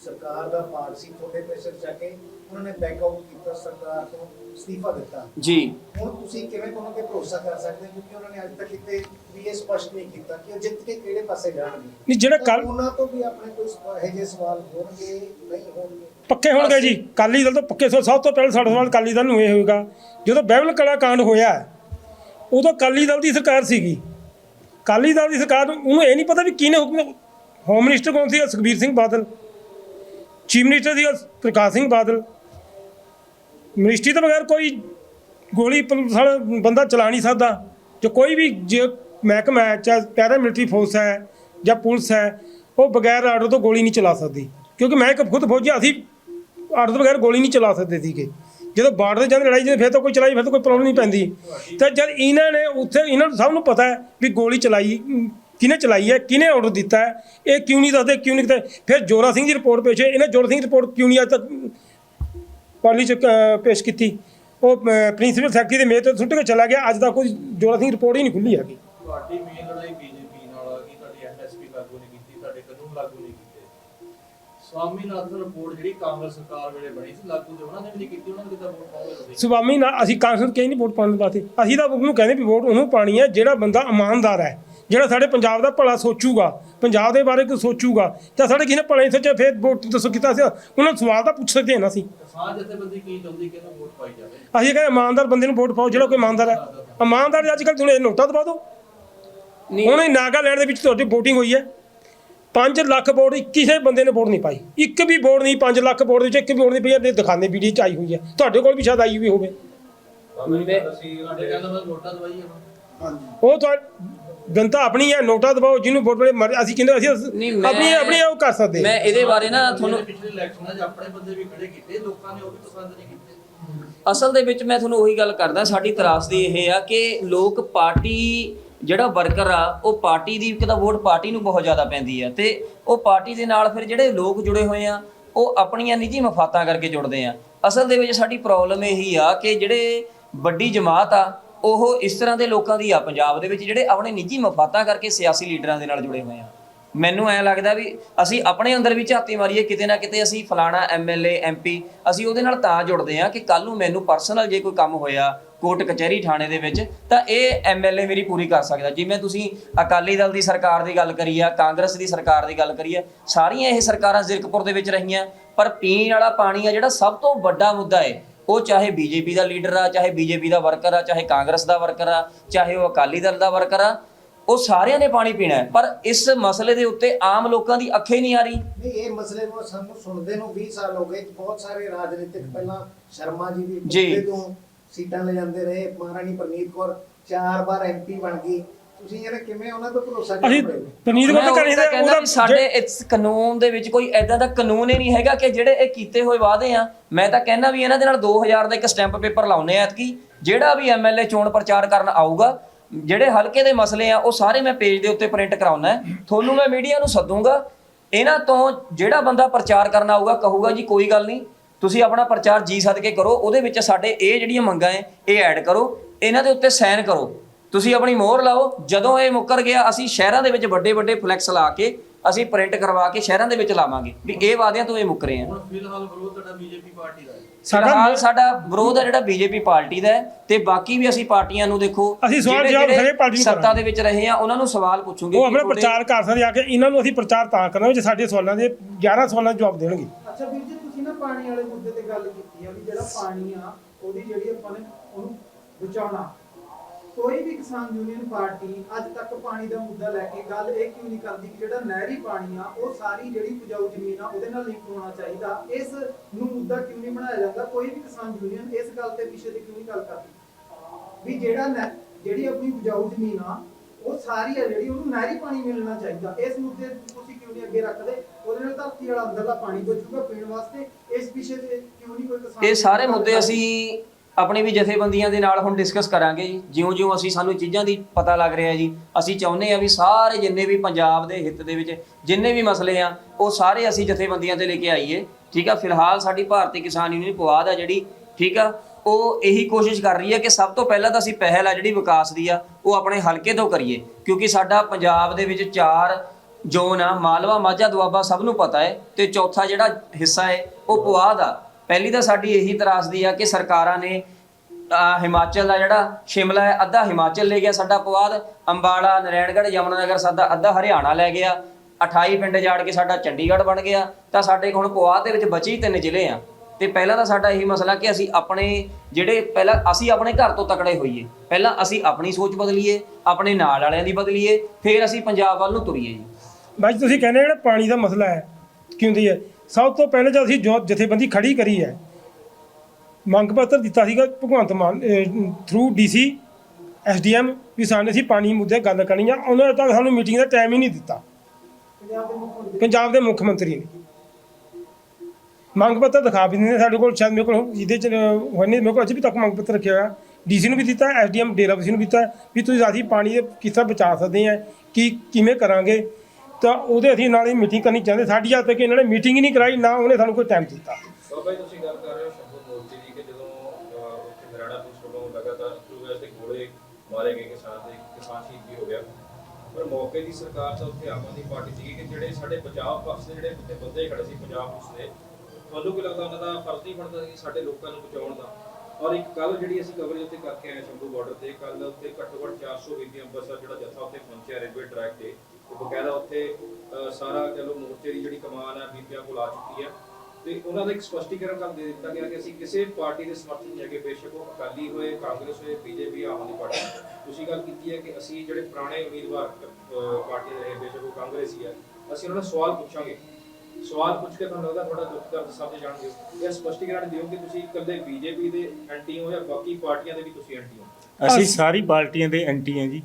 ਸਰਕਾਰ ਦਾ ਪਾਰਟ ਸੀ ਤੁਹਾਡੇ ਪ੍ਰੈਸ਼ਰ ਕੇ ਉਹਨਾਂ ਨੇ ਬੈਕਆਊਟ ਕੀਤਾ ਸਰਕਾਰ ਤੋਂ ਅਸਤੀਫਾ ਦਿੱਤਾ। ਜੀ। ਹੁਣ ਤੁਸੀਂ ਕਿਵੇਂ ਉਹਨਾਂ ਤੇ ਭਰੋਸਾ ਕਰ ਸਕਦੇ ਹੋ? ਕਿਉਂਕਿ ਉਹਨਾਂ ਨੇ ਅੱਜ ਤੱਕ ਕਿਤੇ ਵੀ ਇਹ ਸਪਸ਼ਟ ਨਹੀਂ ਕੀਤਾ ਕਿ ਉਹ ਜਿੱਤ ਕੇ ਕਿਹੜੇ ਪਾਸੇ ਜਾਣਗੇ। ਨਹੀਂ ਜਿਹੜਾ ਤਾਂ ਕੱਲ ਉਹਨਾਂ ਤੋਂ ਵੀ ਆਪਣੇ ਕੋਈ ਸਵਾ- ਇਹੋ ਜਿਹੇ ਸਵਾਲ ਹੋਣਗੇ ਨਹੀਂ ਹੋਣਗੇ? ਪੱਕੇ ਹੋਣਗੇ ਜੀ। ਕਾਲੀ ਦਲ ਤੋਂ ਪੱਕੇ ਸੋ ਸਭ ਤੋਂ ਪਹਿਲਾਂ ਸਾਡਾ ਸਵਾਲ ਕਾਲੀ ਦਲ ਨੂੰ ਇਹ ਹੋਏਗਾ। ਜਦੋਂ ਬਹਿਬਲ ਕਲਾ ਕਾਂਡ ਹੋਇਆ ਉਦੋਂ ਕਾਲੀ ਦਲ ਦੀ ਸਰਕਾਰ ਸੀਗੀ। ਕਾਲੀ ਦਲ ਦੀ ਸਰਕਾਰ ਨੂੰ ਉਹਨੂੰ ਇਹ ਨਹੀਂ ਪਤਾ ਵੀ ਕਿਹਨੇ ਹੁਕਮ ਹੋਮ ਮਿਨਿਸਟਰ ਕੌਣ ਸੀ? ਸੁਖਬੀਰ ਸਿੰਘ ਬਾਦਲ। ਚੀਫ ਮਿਨਿਸਟਰ ਸੀ ਪ੍ਰਕਾਸ਼ ਸਿੰਘ ਬਾਦਲ। ਮਿਨਿਸਟਰੀ ਤੋਂ ਬਗੈਰ ਕੋਈ ਗੋਲੀ ਪੁਲਿਸ ਵਾਲਾ ਬੰਦਾ ਚਲਾ ਨਹੀਂ ਸਕਦਾ। ਜੋ ਕੋਈ ਵੀ ਜੇ ਮਹਿਕਮਾ ਹੈ, ਚਾਹੇ ਪੈਰਾ ਮਿਲਟਰੀ ਫੋਰਸ ਹੈ ਜਾਂ ਪੁਲਿਸ ਹੈ, ਉਹ ਬਗੈਰ ਆਰਡਰ ਤੋਂ ਗੋਲੀ ਨਹੀਂ ਚਲਾ ਸਕਦੀ। ਕਿਉਂਕਿ ਮੈਂ ਇੱਕ ਖੁਦ ਫੌਜੀ ਅਸੀਂ ਆਰਡਰ ਤੋਂ ਬਗੈਰ ਗੋਲੀ ਨਹੀਂ ਚਲਾ ਸਕਦੇ ਸੀਗੇ। ਜਦੋਂ ਬਾਰਡਰ ਤੇ ਜਾਂਦੇ ਲੜਾਈ ਜੇ ਫਿਰ ਤਾਂ ਕੋਈ ਚਲਾਈ ਫਿਰ ਤਾਂ ਕੋਈ ਪ੍ਰੋਬਲਮ ਨਹੀਂ ਪੈਂਦੀ। ਤੇ ਜਦ ਇਹਨਾਂ ਨੇ ਉੱਥੇ ਇਹਨਾਂ ਨੂੰ ਸਭ ਨੂੰ ਪਤਾ ਹੈ ਵੀ ਗੋਲੀ ਚਲਾਈ ਅਮ, ਚਲਾਈ ਹੈ ਕਿਹਨੇ ਆਰਡਰ ਦਿੱਤਾ ਹੈ ਇਹ ਕਿਉਂ ਨਹੀਂ ਦੱਸਦੇ ਕਿਉਂ ਨਹੀਂ ਦੱਸਦੇ ਫਿਰ ਜੋਰਾ ਸਿੰਘ ਦੀ ਰਿਪੋਰਟ ਪੇਸ਼ ਹੋਈ ਇਹਨਾਂ ਜੋਰਾ ਸਿੰਘ ਦੀ ਰਿਪੋਰਟ ਕਿਉਂ ਨਹੀਂ ਅੱਜ ਤੱਕ ਪਾਲੀ ਚ ਪੇਸ਼ ਕੀਤੀ। ਉਹ ਪ੍ਰਿੰਸੀਪਲ ਸੈਕਟਰੀ ਦੇ ਮੇਰ ਤੇ ਸੁੱਟ ਕੇ ਚਲਾ ਗਿਆ ਅੱਜ ਤੱਕ ਕੋਈ ਜੋਰਾ ਸਿੰਘ ਰਿਪੋਰਟ ਹੀ ਨਹੀਂ ਖੁੱਲੀ ਹੈਗੀ। ਤੁਹਾਡੀ ਮੇਨ ਲੜਾਈ ਬੀਜੇਪੀ ਨਾਲ ਆ ਤੁਹਾਡੀ ਐਮਐਸਪੀ ਲਾਗੂ ਨਹੀਂ ਕੀਤੀ ਤੁਹਾਡੇ ਕਾਨੂੰਨ ਲਾਗੂ ਨਹੀਂ ਕੀਤੇ। ਸਵਾਮੀਨਾਥਨ ਰਿਪੋਰਟ ਜਿਹੜੀ ਕਾਂਗਰਸ ਸਰਕਾਰ ਵੇਲੇ ਬਣੀ ਸੀ ਲਾਗੂ ਤੇ ਉਹਨਾਂ ਨੇ ਵੀ ਨਹੀਂ ਕੀਤੀ ਉਹਨਾਂ ਨੇ ਕਿੱਦਾਂ ਵੋਟ ਤੁਸੀਂ ਸੁਭਾਮੀ ਨਾਲ ਅਸੀਂ ਕਾਂਗਰਸ ਨੂੰ ਕਹੀ ਨਹੀਂ ਵੋਟ ਪਾਉਣ ਵਾਸਤੇ। ਅਸੀਂ ਤਾਂ ਉਹਨੂੰ ਕਹਿੰਦੇ ਵੀ ਵੋਟ ਉਹਨੂੰ ਪਾਣੀ ਹੈ ਜਿਹੜਾ ਬੰਦਾ ਇਮਾਨਦਾਰ ਹੈ ਜਿਹੜਾ ਸਾਡੇ ਪੰਜਾਬ ਦਾ ਭਲਾ ਸੋਚੂਗਾ ਪੰਜਾਬ ਦੇ ਬਾਰੇ ਕੁਝ ਸੋਚੂਗਾ ਤਾਂ ਸਾਡੇ ਕਿਸੇ ਨੇ ਭਲਾ ਨਹੀਂ ਸੋਚਿਆ ਫਿਰ ਵੋਟ ਦੱਸੋ ਕੀਤਾ ਸੀ ਉਹਨਾਂ ਨੂੰ ਸਵਾਲ ਤਾਂ ਪੁੱਛ ਸਕਦੇ ਹਾਂ ਨਾ ਅਸੀਂ। ਕਿਸਾਨ ਜਥੇਬੰਦੀ ਕੀ ਚਾਹੁੰਦੀ ਕਿ ਇਹਨੂੰ ਵੋਟ ਪਾਈ ਜਾਵੇ? ਅਸੀਂ ਕਹਿੰਦੇ ਇਮਾਨਦਾਰ ਬੰਦੇ ਨੂੰ ਵੋਟ ਪਾਓ ਜਿਹੜਾ ਕੋਈ ਇਮਾਨਦਾਰ ਹੈ। ਇਮਾਨਦਾਰ ਅੱਜ ਕੱਲ੍ਹ ਤੁਹਾਨੂੰ ਇਹ ਨੋਟਾ ਦਵਾ ਦਿਓ। ਨਹੀਂ। ਹੁਣ ਇਹ ਨਾਗਾਲੈਂਡ ਦੇ ਵਿੱਚ ਤੁਹਾਡੀ VOTING ਹੋਈ ਹੈ। 5 ਲੱਖ ਵੋਟ ਕਿਸੇ ਬੰਦੇ ਨੇ ਵੋਟ ਨਹੀਂ ਪਾਈ। ਇੱਕ ਵੀ ਵੋਟ ਨਹੀਂ 5 ਲੱਖ ਵੋਟ ਦੇ ਵਿੱਚ ਇੱਕ ਵੀ ਵੋਟ ਨਹੀਂ ਪਈ ਇਹ ਦਿਖਾਣੇ ਵੀਡੀਓ ਚ ਆਈ ਹੋਈ ਹੈ। ਤੁਹਾਡੇ ਕੋਲ ਵੀ ਸ਼ਾਇਦ ਆਈ ਵੀ ਹੋਵੇ। ਅਸੀਂ ਤੁਹਾਡੇ ਕਹਿੰਦਾ ਮੈਂ ਵੋਟਾਂ ਦਵਾਈ ਹੈ ਉਹ ਤਾਂ ਜਨਤਾ ਆਪਣੀ ਹੈ ਨੋਟਾ ਦਬਾਓ ਜਿਹਨੂੰ ਵੋਟ ਮਰ- ਅਸੀਂ ਕਹਿੰਦੇ ਅਸੀਂ ਆਪਣੀ ਆਪਣੀ ਉਹ ਕਰ ਸਕਦੇ। ਮੈਂ ਇਹਦੇ ਬਾਰੇ ਨਾ ਤੁਹਾਨੂੰ ਪਿਛਲੇ ਇਲੈਕਸ਼ਨਾਂ 'ਚ ਆਪਣੇ ਬੰਦੇ ਵੀ ਖੜੇ ਕੀਤੇ ਲੋਕਾਂ ਨੇ ਉਹ ਵੀ ਪਸੰਦ ਨਹੀਂ ਕੀਤੇ। ਅਸਲ ਦੇ ਵਿੱਚ ਮੈਂ ਤੁਹਾਨੂੰ ਉਹੀ ਗੱਲ ਕਰਦਾ ਸਾਡੀ ਤਰਾਸਦੀ ਇਹ ਆ ਕਿ ਲੋਕ ਪਾਰਟੀ ਜਿਹੜਾ ਵਰਕਰ ਆ, ਉਹ ਪਾਰਟੀ ਦੀ ਇੱਕ ਤਾਂ ਵੋਟ ਪਾਰਟੀ ਨੂੰ ਬਹੁਤ ਜ਼ਿਆਦਾ ਪੈਂਦੀ ਆ ਤੇ ਉਹ ਪਾਰਟੀ ਦੇ ਨਾਲ ਫਿਰ ਜਿਹੜੇ ਲੋਕ ਜੁੜੇ ਹੋਏ ਆ, ਉਹ ਆਪਣੀਆਂ ਨਿੱਜੀ ਮਫਾਤਾਂ ਕਰਕੇ ਜੁੜਦੇ ਆ। ਅਸਲ ਦੇ ਵਿੱਚ ਸਾਡੀ ਪ੍ਰੋਬਲਮ ਇਹੀ ਆ ਕਿ ਜਿਹੜੇ ਵੱਡੀ ਜਮਾਤ ਆ, ਉਹ ਇਸ ਤਰ੍ਹਾਂ ਦੇ ਲੋਕਾਂ ਦੀ ਆ, ਪੰਜਾਬ ਦੇ ਵਿੱਚ ਜਿਹੜੇ ਆਪਣੇ ਨਿੱਜੀ ਮਫਾਤਾਂ ਕਰਕੇ ਸਿਆਸੀ ਲੀਡਰਾਂ ਦੇ ਨਾਲ ਜੁੜੇ ਹੋਏ ਆ। ਮੈਨੂੰ ਐ ਲੱਗਦਾ ਵੀ ਅਸੀਂ ਆਪਣੇ ਅੰਦਰ ਵੀ ਝਾਤੀ ਮਾਰੀਏ, ਕਿਤੇ ਨਾ ਕਿਤੇ ਅਸੀਂ ਫਲਾਣਾ ਐਮਐਲਏ ਐਮਪੀ ਅਸੀਂ ਉਹਦੇ ਨਾਲ ਤਾਂ ਜੁੜਦੇ ਆ ਕਿ ਕੱਲ ਨੂੰ ਮੈਨੂੰ ਪਰਸਨਲ ਜੇ ਕੋਈ ਕੰਮ ਹੋਇਆ ਕੋਰਟ ਕਚਹਿਰੀ ਥਾਣੇ ਦੇ ਵਿੱਚ ਤਾਂ ਇਹ ਐਮਐਲਏ ਮੇਰੀ ਪੂਰੀ ਕਰ ਸਕਦਾ। ਜਿਵੇਂ ਤੁਸੀਂ ਅਕਾਲੀ ਦਲ ਦੀ ਸਰਕਾਰ ਦੀ ਗੱਲ ਕਰੀ ਆ ਕਾਂਗਰਸ ਦੀ ਸਰਕਾਰ ਦੀ ਗੱਲ ਕਰੀ ਆ ਸਾਰੀਆਂ ਇਹ ਸਰਕਾਰਾਂ ਜ਼ਿਰਕਪੁਰ ਦੇ ਵਿੱਚ ਰਹੀਆਂ ਪਰ ਪੀਣ ਵਾਲਾ ਪਾਣੀ ਆ ਜਿਹੜਾ ਸਭ ਤੋਂ ਵੱਡਾ ਮੁੱਦਾ ਹੈ ਉਹ ਚਾਹੇ ਬੀਜੇਪੀ ਦਾ ਲੀਡਰ ਆ ਚਾਹੇ ਬੀਜੇਪੀ ਦਾ ਵਰਕਰ ਆ ਚਾਹੇ ਕਾਂਗਰਸ ਦਾ ਵਰਕਰ ਆ ਚਾਹੇ ਉਹ ਅਕਾਲੀ ਦਲ ਦਾ ਵਰਕਰ ਆ ਉਹ ਸਾਰਿਆਂ ਨੇ ਪਾਣੀ ਪੀਣਾ ਹੈ। ਪਰ ਇਸ ਮਸਲੇ ਦੇ ਉੱਤੇ ਆਮ ਲੋਕਾਂ ਦੀ ਅੱਖੇ ਨਹੀਂ ਆ ਰਹੀ। ਨਹੀਂ ਇਹ ਮਸਲੇ ਨੂੰ ਸਾਨੂੰ ਸੁਣਦੇ ਨੂੰ 20 ਸਾਲ ਹੋ ਗਏ ਬਹੁਤ ਸਾਰੇ ਰਾਜਨੀਤਿਕ ਪਹਿਲਾਂ ਸ਼ਰਮਾ ਜੀ ਵੀ ਤੋਂ ਸੀਟਾਂ ਲੈ ਜਾਂਦੇ ਰਹੇ ਮਹਾਰਾਣੀ ਪ੍ਰਨੀਤ ਕੌਰ ਚਾਰ ਵਾਰ ਐਮਪੀ ਬਣ ਗਈ। ਤੁਸੀਂ ਇਹਨੇ ਕਿਵੇਂ ਉਹਨਾਂ ਤੋਂ ਭਰੋਸਾ ਅਸੀਂ ਕਰ ਰਹੇ ਪਨੀਰ ਮੈਂ ਕੋਲ ਤਾਂ ਕਹਿੰਦਾ ਵੀ ਸਾਡੇ ਇਸ ਕਾਨੂੰਨ ਦੇ ਵਿੱਚ ਕੋਈ ਐਦਾਂ ਦਾ ਕਾਨੂੰਨ ਹੀ ਨਹੀਂ ਹੈਗਾ ਕਿ ਜਿਹੜੇ ਇਹ ਕੀਤੇ ਹੋਏ ਵਾਅਦੇ ਆ ਮੈਂ ਤਾਂ ਕਹਿੰਦਾ ਵੀ ਇਹਨਾਂ ਦੇ ਨਾਲ 2000 ਦਾ ਇੱਕ ਸਟੈਂਪ ਪੇਪਰ ਲਾਉਨੇ ਆ ਐਤਕੀ ਜਿਹੜਾ ਵੀ ਐਮਐਲਏ ਚੋਣ ਪ੍ਰਚਾਰ ਕਰਨ ਆਊਗਾ ਜਿਹੜੇ ਹਲਕੇ ਦੇ ਮਸਲੇ ਆ ਉਹ ਸਾਰੇ ਮੈਂ ਪੇਜ ਦੇ ਉੱਤੇ ਪ੍ਰਿੰਟ ਕਰਾਉਣਾ ਤੁਹਾਨੂੰ ਮੈਂ ਮੀਡੀਆ ਨੂੰ ਸੱਦੂਗਾ ਇਹਨਾਂ ਤੋਂ ਜਿਹੜਾ ਬੰਦਾ ਪ੍ਰਚਾਰ ਕਰਨ ਆਊਗਾ ਕਹੂਗਾ ਜੀ ਕੋਈ ਗੱਲ ਨਹੀਂ ਤੁਸੀਂ ਆਪਣਾ ਪ੍ਰਚਾਰ ਜੀ ਸੱਦ ਕੇ ਕਰੋ ਉਹਦੇ ਵਿੱਚ ਸਾਡੇ ਇਹ ਜਿਹੜੀਆਂ ਮੰਗਾਂ ਐ ਇਹ ਐਡ ਕਰੋ ਇਹਨਾਂ ਦੇ ਉੱਤੇ ਸਾਈਨ ਕਰੋ। ਤੁਸੀਂ ਆਪਣੀ ਮੋਹਰ ਲਾਓ ਜਦੋਂ ਇਹ ਮੁੱਕਰ ਗਿਆ ਅਸੀਂ ਸ਼ਹਿਰਾਂ ਦੇ ਵਿੱਚ ਵੱਡੇ ਵੱਡੇ ਫਲੈਕਸ ਲਾ ਕੇ ਅਸੀਂ ਪ੍ਰਿੰਟ ਕਰਵਾ ਕੇ ਸ਼ਹਿਰਾਂ ਦੇ ਵਿੱਚ ਲਾਵਾਂਗੇ ਵੀ ਇਹ ਵਾਅਦਿਆਂ ਤੋਂ ਇਹ ਮੁੱਕਰੇ ਆ ਹੁਣ ਫਿਲਹਾਲ ਵਿਰੋਧ ਤੁਹਾਡਾ ਬੀਜੇਪੀ ਪਾਰਟੀ ਦਾ ਹੈ। ਸਾਡਾ ਫਿਲਹਾਲ ਸਾਡਾ ਵਿਰੋਧ ਹੈ ਜਿਹੜਾ ਬੀਜੇਪੀ ਪਾਰਟੀ ਦਾ ਹੈ ਤੇ ਬਾਕੀ ਵੀ ਅਸੀਂ ਪਾਰਟੀਆਂ ਨੂੰ ਦੇਖੋ ਅਸੀਂ ਸਵਾਲ ਜਵਾਬ ਹਰੇਕ ਪਾਰਟੀ ਨੂੰ ਸੱਤਾ। ਦੇ ਵਿੱਚ ਰਹੇ ਆ ਉਹਨਾਂ ਨੂੰ ਸਵਾਲ ਪੁੱਛੂਗੇ ਉਹ ਆਪਣਾ ਪ੍ਰਚਾਰ ਕਰ ਸਕਦੇ ਆ ਕੇ ਇਹਨਾਂ ਨੂੰ ਅਸੀਂ ਪ੍ਰਚਾਰ ਤਾਂ ਕਰਨਾ ਜੇ ਸਾਡੇ ਸਵਾਲਾਂ ਦੇ 11 ਸਵਾਲਾਂ ਦੇ ਜਵਾਬ ਦੇਣਗੇ। ਅੱਛਾ ਵੀਰ ਜੀ ਨਾ ਪਾਣੀ ਵਾਲੇ ਮੁੱਦੇ ਤੇ ਗੱਲ ਕੀਤੀ ਆ ਵੀ ਜਿਹੜਾ ਪਾਣੀ ਆ, ਉਹਦੀ ਜਿਹੜੀ ਆਪਾਂ ਨੇ ਉਹਨੂੰ ਬਚਾਉਣਾ। ਕੋਈ ਵੀ ਕਿਸਾਨ ਯੂਨੀਅਨ ਪਾਰਟੀ ਅੱਜ ਤੱਕ ਪਾਣੀ ਦਾ ਮੁੱਦਾ ਲੈ ਕੇ ਗੱਲ ਇਹ ਕਿਉਂ ਨਹੀਂ ਕਰਦੀ ਕਿ ਜਿਹੜਾ ਨਹਿਰੀ ਪਾਣੀ ਆ, ਉਹ ਸਾਰੀ ਜਿਹੜੀ ਉਪਜਾਊ ਜ਼ਮੀਨ ਆ, ਉਹਦੇ ਨਾਲ ਲਿੰਕ ਹੋਣਾ ਚਾਹੀਦਾ। ਇਸ ਨੂੰ ਮੁੱਦਾ ਕਿਉਂ ਨਹੀਂ ਬਣਾਇਆ ਜਾਂਦਾ? ਕੋਈ ਵੀ ਕਿਸਾਨ ਯੂਨੀਅਨ ਇਸ ਗੱਲ ਤੇ ਪਿੱਛੇ ਤੇ ਕਿਉਂ ਨਹੀਂ ਗੱਲ ਕਰਦੀ? ਵੀ ਜਿਹੜਾ ਜਿਹੜੀ ਆਪਣੀ ਉਪਜਾਊ ਜ਼ਮੀਨ ਆ ਉਹ ਸਾਰੀ ਆ ਜਿਹੜੀ, ਉਹਨੂੰ ਨਹਿਰੀ ਪਾਣੀ ਮਿਲਣਾ ਚਾਹੀਦਾ। ਇਸ ਮੁੱਦੇ ਤੁਸੀਂ ਕਿਉਂ ਨਹੀਂ ਅੱਗੇ ਰੱਖਦੇ? ਉਹਦੇ ਨਾਲ ਧਰਤੀ ਵਾਲਾ ਅੰਦਰਲਾ ਪਾਣੀ ਬਚੂਗਾ ਪੀਣ ਵਾਸਤੇ। ਇਸ ਪਿੱਛੇ ਤੇ ਕਿਉਂ ਨਹੀਂ ਕੋਈ ਕਿਸਾਨ ਇਹ ਸਾਰੇ ਮੁੱਦੇ ਅਸੀਂ ਆਪਣੀ ਵੀ ਜਥੇਬੰਦੀਆਂ ਦੇ ਨਾਲ ਹੁਣ ਡਿਸਕਸ ਕਰਾਂਗੇ ਜੀ। ਜਿਉਂ-ਜਿਉਂ ਅਸੀਂ ਸਾਨੂੰ ਚੀਜ਼ਾਂ ਦੀ ਪਤਾ ਲੱਗ ਰਿਹਾ ਜੀ, ਅਸੀਂ ਚਾਹੁੰਦੇ ਆ ਵੀ ਸਾਰੇ ਜਿੰਨੇ ਵੀ ਪੰਜਾਬ ਦੇ ਹਿੱਤ ਦੇ ਵਿੱਚ ਜਿੰਨੇ ਵੀ ਮਸਲੇ ਆ, ਉਹ ਸਾਰੇ ਅਸੀਂ ਜਥੇਬੰਦੀਆਂ ਤੇ ਲੈ ਕੇ ਆਈਏ। ਠੀਕ ਆ, ਫਿਲਹਾਲ ਸਾਡੀ ਭਾਰਤੀ ਕਿਸਾਨ ਯੂਨੀਅਨ ਪੁਆਧ ਆ ਜਿਹੜੀ, ਠੀਕ ਆ? ਉਹ ਇਹੀ ਕੋਸ਼ਿਸ਼ ਕਰ ਰਹੀ ਹੈ ਕਿ ਸਭ ਤੋਂ ਪਹਿਲਾਂ ਤਾਂ ਅਸੀਂ ਪਹਿਲ ਆ ਜਿਹੜੀ ਵਿਕਾਸ ਦੀ ਆ, ਉਹ ਆਪਣੇ ਹਲਕੇ ਤੋਂ ਕਰੀਏ। ਕਿਉਂਕਿ ਸਾਡਾ ਪੰਜਾਬ ਦੇ ਵਿੱਚ ਚਾਰ ਜ਼ੋਨ ਆ, ਮਾਲਵਾ, ਮਾਝਾ, ਦੁਆਬਾ ਸਭ ਨੂੰ ਪਤਾ ਹੈ ਤੇ ਚੌਥਾ ਜਿਹੜਾ ਹਿੱਸਾ ਹੈ, ਉਹ ਪੁਆਧ ਆ। ਪਹਿਲੀ ਤਾਂ ਸਾਡੀ ਇਹੀ ਤਰਾਸਦੀ ਆ ਕਿ ਸਰਕਾਰਾਂ ਨੇ ਹਿਮਾਚਲ ਦਾ ਜਿਹੜਾ ਸ਼ਿਮਲਾ ਹੈ, ਅੱਧਾ ਹਿਮਾਚਲ ਲੈ ਗਿਆ ਸਾਡਾ ਪੁਆਧ। ਅੰਬਾਲਾ, ਨਰੈਣਗੜ੍ਹ, ਯਮੁਨਾਨਗਰ, ਸਾਡਾ ਅੱਧਾ ਹਰਿਆਣਾ ਲੈ ਗਿਆ। 28 ਪਿੰਡ ਜਾੜ ਕੇ ਸਾਡਾ ਚੰਡੀਗੜ੍ਹ ਬਣ ਗਿਆ। ਤਾਂ ਸਾਡੇ ਹੁਣ ਪੁਆਧ ਦੇ ਵਿੱਚ ਬਚੀ ਤਿੰਨ ਜ਼ਿਲ੍ਹੇ ਆ। ਤੇ ਪਹਿਲਾਂ ਤਾਂ ਸਾਡਾ ਇਹੀ ਮਸਲਾ ਕਿ ਅਸੀਂ ਆਪਣੇ ਜਿਹੜੇ ਪਹਿਲਾਂ ਅਸੀਂ ਆਪਣੇ ਘਰ ਤੋਂ ਤਕੜੇ ਹੋਈਏ। ਪਹਿਲਾਂ ਅਸੀਂ ਆਪਣੀ ਸੋਚ ਬਦਲੀਏ, ਆਪਣੇ ਨਾਲ ਵਾਲਿਆਂ ਦੀ ਬਦਲੀਏ, ਫਿਰ ਅਸੀਂ ਪੰਜਾਬ ਵੱਲ ਨੂੰ ਤੁਰੀਏ ਜੀ। ਬਾਈ ਤੁਸੀਂ ਕਹਿੰਦੇ ਜਿਹੜਾ ਪਾਣੀ ਦਾ ਮਸਲਾ ਹੈ, ਕੀ ਹੁੰਦੀ ਹੈ? ਸਭ ਤੋਂ ਪਹਿਲਾਂ ਜਦ ਅਸੀਂ ਜੋ ਜਥੇਬੰਦੀ ਖੜੀ ਕਰੀ ਹੈ, ਮੰਗ ਪੱਤਰ ਦਿੱਤਾ ਸੀਗਾ Bhagwant Mann through DC SDM ਵੀ ਸਾਨੂੰ ਅਸੀਂ ਪਾਣੀ ਮੁੱਦੇ ਗੱਲ ਕਰਨੀ ਆ, ਉਹਨਾਂ ਨੇ ਤਾਂ ਸਾਨੂੰ ਮੀਟਿੰਗ ਦਾ ਟਾਈਮ ਹੀ ਨਹੀਂ ਦਿੱਤਾ। ਪੰਜਾਬ ਦੇ ਮੁੱਖ ਮੰਤਰੀ ਨੇ। ਮੰਗ ਪੱਤਰ ਦਿਖਾ ਵੀ ਦਿੰਦੇ ਸਾਡੇ ਕੋਲ ਸ਼ਾਇਦ ਮੇਰੇ ਕੋਲ ਜਿਹਦੇ ਚ ਹੋਏ ਨੇ ਮੇਰੇ ਕੋਲ ਅੱਜ ਵੀ ਤੱਕ ਮੰਗ ਪੱਤਰ ਰੱਖਿਆ ਹੋਇਆ। ਡੀਸੀ ਨੂੰ ਵੀ ਦਿੱਤਾ ਐਸਡੀਐਮ ਡੇਰਾਬਸੀ ਨੂੰ ਵੀ ਦਿੱਤਾ ਵੀ ਤੁਸੀਂ ਅਸੀਂ ਪਾਣੀ ਦੇ ਕਿਸ ਤਰ੍ਹਾਂ ਬਚਾ ਸਕਦੇ ਆ ਕੀ ਕਿਵੇਂ ਕਰਾਂਗੇ। ਤਾਂ ਉਹਦੇ ਅਸੀਂ ਨਾਲ ਹੀ ਮੀਟਿੰਗ ਕਰਨੀ ਚਾਹੁੰਦੇ ਸਾਡੀ ਹੱਦ ਤੱਕ ਇਹਨਾਂ ਨੇ ਮੀਟਿੰਗ ਹੀ ਨਹੀਂ ਕਰਾਈ ਨਾ ਉਹਨੇ ਸਾਨੂੰ ਕੋਈ ਟਾਈਮ ਦਿੱਤਾ। ਬਾਬਾ ਜੀ ਤੁਸੀਂ ਗੱਲ ਕਰ ਰਹੇ ਹੋ ਸ਼ੰਭੂ ਮੋਰਚੇ ਦੀ ਕਿ ਜਦੋਂ ਅਹ, ਉੱਥੇ ਹਰਿਆਣਾ ਪੁਲਿਸ ਵੱਲੋਂ ਲਗਾਤਾਰ ਟੂਰਿਸਟ ਦੇ ਗੋਲੇ ਮਾਰੇ ਗਏ ਕਿਸਾਨ ਦੇ ਕਿਸਾਨ ਸ਼ਹੀਦ ਵੀ ਹੋ ਗਿਆ। ਪਰ ਮੌਕੇ ਦੀ ਸਰਕਾਰ ਤਾਂ ਉੱਥੇ ਆਮ ਆਦਮੀ ਪਾਰਟੀ ਸੀਗੀ ਕਿ ਜਿਹੜੇ ਸਾਡੇ ਪੰਜਾਬ ਪਕਸ਼ ਦੇ ਜਿਹੜੇ ਉੱਥੇ ਬੰਦੇ ਖੜੇ ਸੀ ਪੰਜਾਬ ਪੁਲਿਸ ਦੇ ਤੁਹਾਨੂੰ ਕੀ ਲੱਗਦਾ ਉਹਨਾਂ ਦਾ ਫਰਜ਼ ਨਹੀਂ ਬਣਦਾ ਕਿ ਸਾਡੇ ਲੋਕਾਂ ਨੂੰ ਬਚਾਉਣ ਦਾ? ਔਰ ਇੱਕ ਕੱਲ ਜਿਹੜੀ ਅਸੀਂ ਕਵਰੇਜ ਉੱਤੇ ਕਰਕੇ ਆਏ ਸ਼ੰਭੂ ਬਾਰਡਰ ਤੇ ਕੱਲ ਉੱਥੇ ਘੱਟੋ ਘੱਟ 400 ਬੀਬੀ ਅੰਬਰਸਰ ਜਿਹੜਾ ਜੱਥਾ ਉੱਥੇ ਪਹੁੰਚਿਆ ਰੇਲਵੇ ਟਰੈਕ ਤੇ। ਤੇ ਬਕਾਇਦਾ ਉੱਥੇ ਸਾਰਾ ਚਲੋ ਮੋਰਚੇ ਦੀ ਜਿਹੜੀ ਕਮਾਨ ਹੈ ਬੀਬੀਆਂ ਕੋਲ ਆ ਚੁੱਕੀ ਹੈ ਤੇ ਉਹਨਾਂ ਦਾ ਇੱਕ ਸਪਸ਼ਟੀਕਰਨ ਕੱਲ ਦੇ ਦਿੱਤਾ ਗਿਆ ਕਿ ਅਸੀਂ ਕਿਸੇ ਪਾਰਟੀ ਦੇ ਸਮਰਥਨ ਨਹੀਂ ਹੈਗੇ, ਬੇਸ਼ੱਕ ਉਹ ਅਕਾਲੀ ਹੋਏ, ਕਾਂਗਰਸ ਹੋਏ, ਬੀਜੇਪੀ, ਆਮ ਆਦਮੀ ਪਾਰਟੀ। ਤੁਸੀਂ ਗੱਲ ਕੀਤੀ ਹੈ ਕਿ ਅਸੀਂ ਜਿਹੜੇ ਪੁਰਾਣੇ ਉਮੀਦਵਾਰ ਪਾਰਟੀ ਦੇ ਬੇਸ਼ੱਕ ਉਹ ਕਾਂਗਰਸੀ ਹੈ ਅਸੀਂ ਉਹਨਾਂ ਨੂੰ ਸਵਾਲ ਪੁੱਛਾਂਗੇ। ਸਵਾਲ ਪੁੱਛ ਕੇ ਤੁਹਾਨੂੰ ਲੱਗਦਾ ਤੁਹਾਡਾ ਦੁੱਖ ਦਰਦ ਸਮਝ ਜਾਣਗੇ। ਇਹ ਸਪਸ਼ਟੀਕਰਨ ਦਿਓ ਕਿ ਤੁਸੀਂ ਇਕੱਲੇ ਬੀਜੇਪੀ ਦੇ ਐਂਟੀ ਹੋ ਜਾਂ ਬਾਕੀ ਪਾਰਟੀਆਂ ਦੇ ਵੀ ਤੁਸੀਂ ਐਂਟੀ ਹੋ? ਅਸੀਂ ਸਾਰੀ ਪਾਰਟੀਆਂ ਦੇ ਐਂਟੀ ਹਾਂ ਜੀ।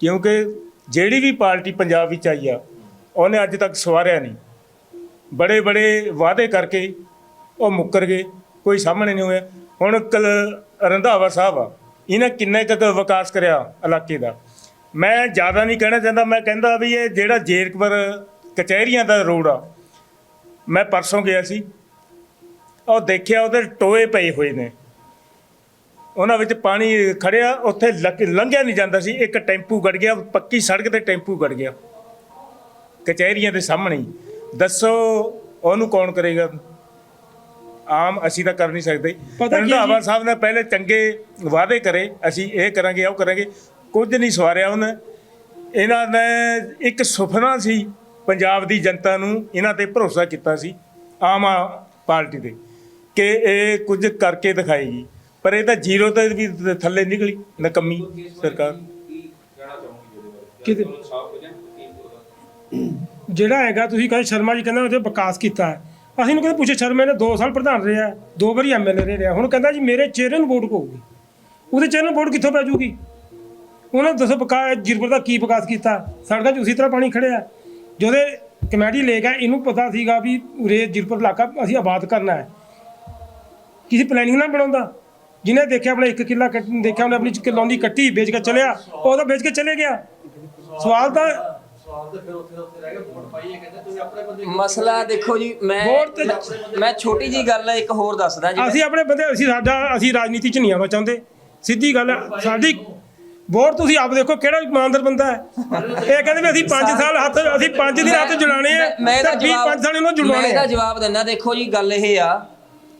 ਕਿਉਂਕਿ ਜਿਹੜੀ ਵੀ ਪਾਰਟੀ ਪੰਜਾਬ ਵਿੱਚ ਆਈ ਆ, ਉਹਨੇ ਅੱਜ ਤੱਕ ਸਵਾਰਿਆ ਨਹੀਂ। ਬੜੇ ਬੜੇ ਵਾਅਦੇ ਕਰਕੇ ਉਹ ਮੁੱਕਰ ਗਏ, ਕੋਈ ਸਾਹਮਣੇ ਨਹੀਂ ਹੋਇਆ। ਹੁਣ ਕਲ ਰੰਧਾਵਾ ਸਾਹਿਬ ਆ, ਇਹਨੇ ਕਿੰਨਾ ਕੁ ਵਿਕਾਸ ਕਰਿਆ ਇਲਾਕੇ ਦਾ। ਮੈਂ ਜ਼ਿਆਦਾ ਨਹੀਂ ਕਹਿਣਾ ਚਾਹੁੰਦਾ, ਮੈਂ ਕਹਿੰਦਾ ਵੀ ਇਹ ਜਿਹੜਾ ਜੇਰਕਪੁਰ ਕਚਹਿਰੀਆਂ ਦਾ ਰੋਡ ਆ ਮੈਂ ਪਰਸੋਂ ਗਿਆ ਸੀ। ਉਹ ਦੇਖਿਆ ਉਹਦੇ ਟੋਏ ਪਏ ਹੋਏ ਨੇ। ਉਹਨਾਂ ਵਿੱਚ ਪਾਣੀ ਖੜਿਆ ਉੱਥੇ ਲੰਘਿਆ ਨਹੀਂ ਜਾਂਦਾ ਸੀ। ਇੱਕ ਟੈਂਪੂ ਗੜ ਗਿਆ ਪੱਕੀ ਸੜਕ ਤੇ ਟੈਂਪੂ ਗੜ ਗਿਆ। ਕਚਹਿਰੀਆਂ ਦੇ ਸਾਹਮਣੇ ਦੱਸੋ ਉਹਨੂੰ ਕੌਣ ਕਰੇਗਾ? ਆਮ ਅਸੀਂ ਤਾਂ ਕਰ ਨਹੀਂ ਸਕਦੇ? ਰੰਧਾਵਾ ਸਾਹਿਬ ਨੇ ਪਹਿਲੇ ਚੰਗੇ ਵਾਅਦੇ ਕਰੇ। ਅਸੀਂ ਇਹ ਕਰਾਂਗੇ ਉਹ ਕਰਾਂਗੇ। ਕੁਝ ਨਹੀਂ ਸਵਾਰਿਆ ਉਹਨੇ। ਇਹਨਾਂ ਨੇ ਇੱਕ ਸੁਪਨਾ ਸੀ। ਪੰਜਾਬ ਦੀ ਜਨਤਾ ਨੂੰ ਇਹਨਾਂ ਤੇ ਭਰੋਸਾ ਕੀਤਾ ਸੀ, ਆਮ ਆ- ਪਾਰਟੀ ਦੇ ਕਿ ਇਹ ਕੁਝ ਕਰਕੇ ਦਿਖਾਏਗੀ। ਪਰ ਇਹ ਤਾਂ ਜ਼ੀਰੋ ਤੇ ਵੀ ਥੱਲੇ ਨਿਕਲੀ, ਨਕਮੀ ਸਰਕਾਰ। ਕੀ ਜਿਹੜਾ ਹੈਗਾ, ਤੁਸੀਂ ਕਹਿੰਦੇ ਸ਼ਰਮਾ ਜੀ ਕਹਿੰਦਾ ਉਹਦੇ ਵਿਕਾਸ ਕੀਤਾ ਹੈ। ਅਸੀਂ ਨੂੰ ਕਹਿੰਦੇ ਪੁੱਛੇ, ਸ਼ਰਮੇ ਨੇ 2 ਸਾਲ ਪ੍ਰਧਾਨ ਰਿਹਾ ਦੋ ਵਾਰੀ ਐਮਐਲਏ ਰਿਹਾ। ਹੁਣ ਕਹਿੰਦਾ ਜੀ, ਮੇਰੇ ਚਿਹਰੇ ਨੂੰ ਵੋਟ ਪਊਗੀ। ਉਹਦੇ ਚਿਹਰੇ ਨੂੰ ਵੋਟ ਕਿੱਥੋਂ ਪੈ ਜੂਗੀ ਉਹਨਾਂ ਦੱਸੋ ਵਿਕਾਸ ਜਿਰਪੁਰ ਦਾ ਕੀ ਵਿਕਾਸ ਕੀਤਾ? ਸੜਕਾਂ 'ਚ ਉਸੇ ਤਰ੍ਹਾਂ ਪਾਣੀ ਖੜਿਆ ਜਦੋਂ ਕਮੇਟੀ ਲੈ ਗਿਆ ਇਹਨੂੰ ਪਤਾ ਸੀਗਾ ਵੀ ਉਰੇ ਜਿਰਪੁਰ ਇਲਾਕਾ ਅਸੀਂ ਆਬਾਦ ਕਰਨਾ ਹੈ। ਕਿਸੇ ਪਲੈਨਿੰਗ ਨਾਲ ਬਣਾਉਂਦਾ। ਜਿਹਨੇ ਦੇਖਿਆ ਆਪਣਾ ਇੱਕ ਕਿੱਲਾ ਕੱਟ ਦੇਖਿਆ ਉਹਨੇ ਆਪਣੀ ਕਿਲੌਂਦੀ ਕੱਟੀ ਵੇਚ ਕੇ ਚਲਿਆ ਉਹ ਤਾਂ ਵੇਚ ਕੇ ਚਲੇ ਗਿਆ। ਸਵਾਲ ਤਾਂ ਸਵਾਲ ਤਾਂ ਫਿਰ ਉੱਥੇ ਦਾ ਉੱਥੇ ਰਹਿ ਗਿਆ ਵੋਟ ਪਾਈਏ ਕਹਿੰਦੇ ਤੁਸੀਂ ਆਪਣੇ ਬੰਦੇ ਮਸਲਾ ਦੇਖੋ ਜੀ ਮੈਂ ਮੈਂ- ਛੋਟੀ ਜੀ ਗੱਲ ਇੱਕ ਹੋਰ ਦੱਸਦਾ ਜੀ। ਅਸੀਂ ਆਪਣੇ ਬੰਦੇ ਅਸੀਂ ਸਾਡਾ ਅਸੀਂ ਰਾਜਨੀਤੀ 'ਚ ਨਹੀਂ ਆਉਣਾ ਚਾਹੁੰਦੇ। ਸਿੱਧੀ ਗੱਲ ਹੈ ਸਾਡੀ ਵੋਟ ਤੁਸੀਂ ਆਪ ਦੇਖੋ ਕਿਹੜਾ ਇਮਾਨਦਾਰ ਬੰਦਾ ਹੈ। ਇਹ ਕਹਿੰਦੇ ਵੀ ਅਸੀਂ 5 ਸਾਲ ਹੱਥ ਅਸੀਂ 5 ਦਿਨ ਹੱਥ ਜੁੜਾਣੇ ਆ ਮੈਂ- ਮੈਂ ਇਹਦਾ 20 ਜਵਾਬ 5 ਸਾਲ ਇਹਨੂੰ ਮੈਂ ਜੁੜਵਾਣੇ ਇਹਦਾ ਜਵਾਬ ਦਿੰਦਾ ਦੇਖੋ ਜੀ ਗੱਲ ਇਹ ਆ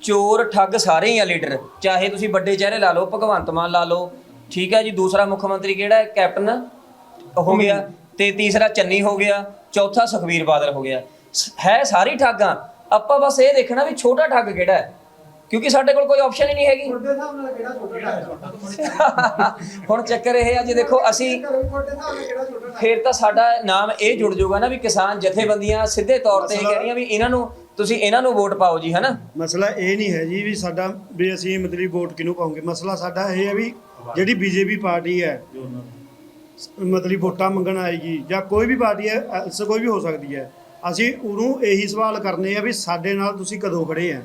ਚੋਰ ਠੱਗ ਸਾਰੇ ਹੀ ਆ ਲੀਡਰ ਚਾਹੇ ਤੁਸੀਂ ਵੱਡੇ ਚਿਹਰੇ ਲਾ ਲਓ ਭਗਵੰਤ ਮਾਨ ਲਾ ਲਓ ਠੀਕ ਹੈ ਜੀ ਦੂਸਰਾ ਮੁੱਖ ਮੰਤਰੀ ਕਿਹੜਾ ਹੈ? ਕੈਪਟਨ ਹੋ ਗਿਆ ਤੇ ਤੀਸਰਾ ਚੰਨੀ ਹੋ ਗਿਆ ਚੌਥਾ ਸੁਖਵੀਰ ਬਾਦਲ ਹੋ ਗਿਆ। ਹੈ ਸਾਰੀ ਠੱਗਾਂ ਆਪਾਂ ਬਸ ਇਹ ਦੇਖਣਾ ਵੀ ਛੋਟਾ ਠੱਗ ਕਿਹੜਾ ਹੈ? ਕਿਉਂਕਿ ਸਾਡੇ ਕੋਲ ਕੋਈ ਆਪਸ਼ਨ ਹੀ ਨਹੀਂ ਹੈਗੀ। ਤੁਹਾਡੇ ਹਿਸਾਬ ਨਾਲ ਕਿਹੜਾ ਛੋਟਾ ਹੈ? ਹੁਣ ਚੱਕਰ ਇਹ ਆ ਜੀ ਦੇਖੋ ਅਸੀਂ ਤੁਹਾਡੇ ਹਿਸਾਬ ਨਾਲ ਕਿਹੜਾ ਛੋਟਾ ਹੈ ਫਿਰ ਤਾਂ ਸਾਡਾ ਨਾਮ ਇਹ ਜੁੜ ਜਾਊਗਾ ਨਾ ਵੀ ਕਿਸਾਨ ਜਥੇਬੰਦੀਆਂ ਸਿੱਧੇ ਤੌਰ ਤੇ ਇਹ ਕਹਿ ਰਹੀਆਂ ਵੀ ਇਹਨਾਂ ਨੂੰ ਤੁਸੀਂ ਇਹਨਾਂ ਨੂੰ ਵੋਟ ਪਾਓ ਜੀ ਹਨਾ? ਮਸਲਾ ਇਹ ਨਹੀਂ ਹੈ ਜੀ ਵੀ ਸਾਡਾ ਵੀ ਅਸੀਂ ਮਤਲਬ ਵੋਟ ਕਿਹਨੂੰ ਪਾਉਂਗੇ। ਮਸਲਾ ਸਾਡਾ ਇਹ ਹੈ ਵੀ ਜਿਹੜੀ ਬੀਜੇਪੀ ਪਾਰਟੀ ਹੈ ਮਤਲਬ ਵੋਟਾਂ ਮੰਗਣ ਆਏਗੀ ਜਾਂ ਕੋਈ ਵੀ ਪਾਰਟੀ ਹੈ ਕੋਈ ਵੀ ਹੋ ਸਕਦੀ ਹੈ। ਅਸੀਂ ਉਹਨੂੰ ਇਹੀ ਸਵਾਲ ਕਰਨੇ ਆ ਵੀ ਸਾਡੇ ਨਾਲ ਤੁਸੀਂ ਕਦੋਂ ਖੜੇ ਆ?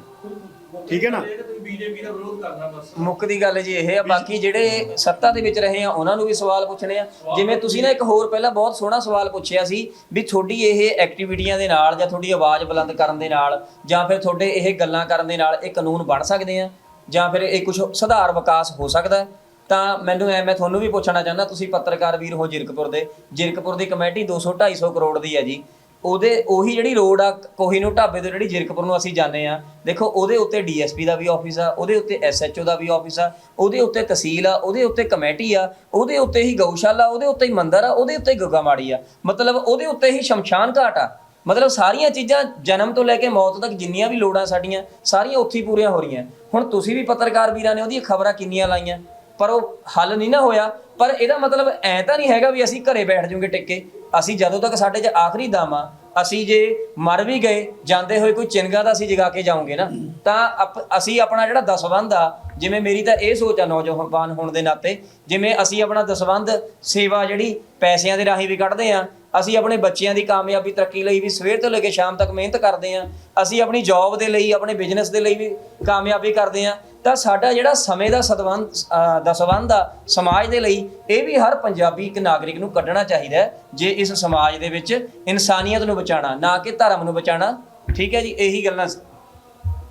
ਠੀਕ ਹੈ ਨਾ? ਤੁਸੀਂ ਬੀਜੇਪੀ ਦਾ ਵਿਰੋਧ ਕਰਨਾ ਬਸ। ਮੁੱਖ ਦੀ ਗੱਲ ਜੀ ਇਹ ਆ ਬਾਕੀ ਜਿਹੜੇ ਸੱਤਾ ਦੇ ਵਿੱਚ ਰਹੇ ਆ ਉਹਨਾਂ ਨੂੰ ਵੀ ਸਵਾਲ ਪੁੱਛਣੇ ਆ। ਜਿਵੇਂ ਤੁਸੀਂ ਨਾ ਇੱਕ ਹੋਰ ਪਹਿਲਾਂ ਬਹੁਤ ਸੋਹਣਾ ਸਵਾਲ ਪੁੱਛਿਆ ਸੀ ਵੀ ਤੁਹਾਡੀ ਇਹ ਐਕਟੀਵਿਟੀਆਂ ਦੇ ਨਾਲ ਜਾਂ ਤੁਹਾਡੀ ਆਵਾਜ਼ ਬੁਲੰਦ ਕਰਨ ਦੇ ਨਾਲ ਜਾਂ ਫਿਰ ਤੁਹਾਡੇ ਇਹ ਗੱਲਾਂ ਕਰਨ ਦੇ ਨਾਲ ਇਹ ਕਾਨੂੰਨ ਬਣ ਸਕਦੇ ਆ? ਜਾਂ ਫਿਰ ਇਹ ਕੁਝ ਸੁਧਾਰ ਵਿਕਾਸ ਹੋ ਸਕਦਾ ਹੈ? ਤਾਂ ਮੈਨੂੰ ਐ ਮੈਂ ਤੁਹਾਨੂੰ ਵੀ ਪੁੱਛਣਾ ਚਾਹੁੰਦਾ ਤੁਸੀਂ ਪੱਤਰਕਾਰ ਵੀਰ ਹੋ ਜਿਰਕਪੁਰ ਦੇ। ਜਿਰਕਪੁਰ ਦੀ ਕਮੇਟੀ 200 250 ਕਰੋੜ ਦੀ ਹੈ ਜੀ। ਉਹਦੇ ਉਹੀ ਜਿਹੜੀ ਰੋਡ ਆ ਕੋਹੀਨੂਰ ਢਾਬੇ ਤੋਂ ਜਿਹੜੀ ਜ਼ੀਰਕਪੁਰ ਨੂੰ ਅਸੀਂ ਜਾਂਦੇ ਆ ਦੇਖੋ, ਉਹਦੇ ਉੱਤੇ ਡੀਐਸਪੀ ਦਾ ਵੀ ਆਫਿਸ ਆ, ਉਹਦੇ ਉੱਤੇ ਐਸਐਚਓ ਦਾ ਵੀ ਆਫਿਸ ਆ, ਉਹਦੇ ਉੱਤੇ ਤਹਿਸੀਲ ਆ, ਉਹਦੇ ਉੱਤੇ ਕਮੇਟੀ ਆ, ਉਹਦੇ ਉੱਤੇ ਹੀ ਗਊਸ਼ਾਲਾ, ਉਹਦੇ ਉੱਤੇ ਹੀ ਮੰਦਰ ਆ, ਉਹਦੇ ਉੱਤੇ ਹੀ ਗਗਾਮਾੜੀ ਆ। ਮਤਲਬ ਉਹਦੇ ਉੱਤੇ ਹੀ ਸ਼ਮਸ਼ਾਨ ਘਾਟ ਆ। ਮਤਲਬ ਸਾਰੀਆਂ ਚੀਜ਼ਾਂ ਜਨਮ ਤੋਂ ਲੈ ਕੇ ਮੌਤ ਤੱਕ ਜਿੰਨੀਆਂ ਵੀ ਲੋੜਾਂ ਸਾਡੀਆਂ, ਸਾਰੀਆਂ ਉੱਥੇ ਹੀ ਪੂਰੀਆਂ ਹੋ ਰਹੀਆਂ। ਹੁਣ ਤੁਸੀਂ ਵੀ ਪੱਤਰਕਾਰ ਵੀਰਾਂ ਨੇ ਉਹਦੀਆਂ ਖਬਰਾਂ ਕਿੰਨੀਆਂ ਲਾਈਆਂ, ਪਰ ਉਹ ਹੱਲ ਨਹੀਂ ਨਾ ਹੋਇਆ। ਪਰ ਇਹਦਾ ਮਤਲਬ ਐ ਤਾਂ ਨਹੀਂ ਹੈਗਾ ਵੀ ਅਸੀਂ ਘਰੇ ਬੈਠ ਜਾਵਾਂਗੇ ਟਿੱਕੇ। ਅਸੀਂ ਜਦੋਂ ਤੱਕ ਸਾਡੇ 'ਚ ਆਖਰੀ ਦਮ ਆ, ਅਸੀਂ ਜੇ ਮਰ ਵੀ ਗਏ, ਜਾਂਦੇ ਹੋਏ ਕੋਈ ਚਿੰਗਾ ਦਾ ਅਸੀਂ ਜਗਾ ਕੇ ਜਾਵਾਂਗੇ ਨਾ। ਤਾਂ ਅਪ- ਅਸੀਂ ਆਪਣਾ ਜਿਹੜਾ ਦਸਵੰਧ ਆ, ਜਿਵੇਂ ਮੇਰੀ ਤਾਂ ਇਹ ਸੋਚ ਆ ਨੌਜਵਾਨ ਹੋਣ ਦੇ ਨਾਤੇ, ਜਿਵੇਂ ਅਸੀਂ ਆਪਣਾ ਦਸਵੰਧ ਸੇਵਾ ਜਿਹੜੀ ਪੈਸਿਆਂ ਦੇ ਰਾਹੀਂ ਵੀ ਕੱਢਦੇ ਆ, ਅਸੀਂ ਆਪਣੇ ਬੱਚਿਆਂ ਦੀ ਕਾਮਯਾਬੀ ਤਰੱਕੀ ਲਈ ਵੀ ਸਵੇਰ ਤੋਂ ਲੈ ਕੇ ਸ਼ਾਮ ਤੱਕ ਮਿਹਨਤ ਕਰਦੇ ਆ, ਅਸੀਂ ਆਪਣੀ ਜੌਬ ਦੇ ਲਈ, ਆਪਣੇ ਬਿਜ਼ਨਸ ਦੇ ਲਈ ਵੀ ਕਾਮਯਾਬੀ ਕਰਦੇ ਆ ਤਾਂ ਸਾਡਾ ਜਿਹੜਾ ਸਮੇਂ ਦਾ ਸਦਵੰਦ ਅਹ ਦਸਵੰਧ ਆ ਸਮਾਜ ਦੇ ਲਈ, ਇਹ ਵੀ ਹਰ ਪੰਜਾਬੀ ਇੱਕ ਨਾਗਰਿਕ ਨੂੰ ਕੱਢਣਾ ਚਾਹੀਦਾ ਹੈ ਜੇ ਇਸ ਸਮਾਜ ਦੇ ਵਿੱਚ ਇਨਸਾਨੀਅਤ ਨੂੰ ਬਚਾਉਣਾ, ਨਾ ਕਿ ਧਰਮ ਨੂੰ ਬਚਾਉਣਾ। ਠੀਕ ਹੈ ਜੀ, ਇਹੀ ਗੱਲਾਂ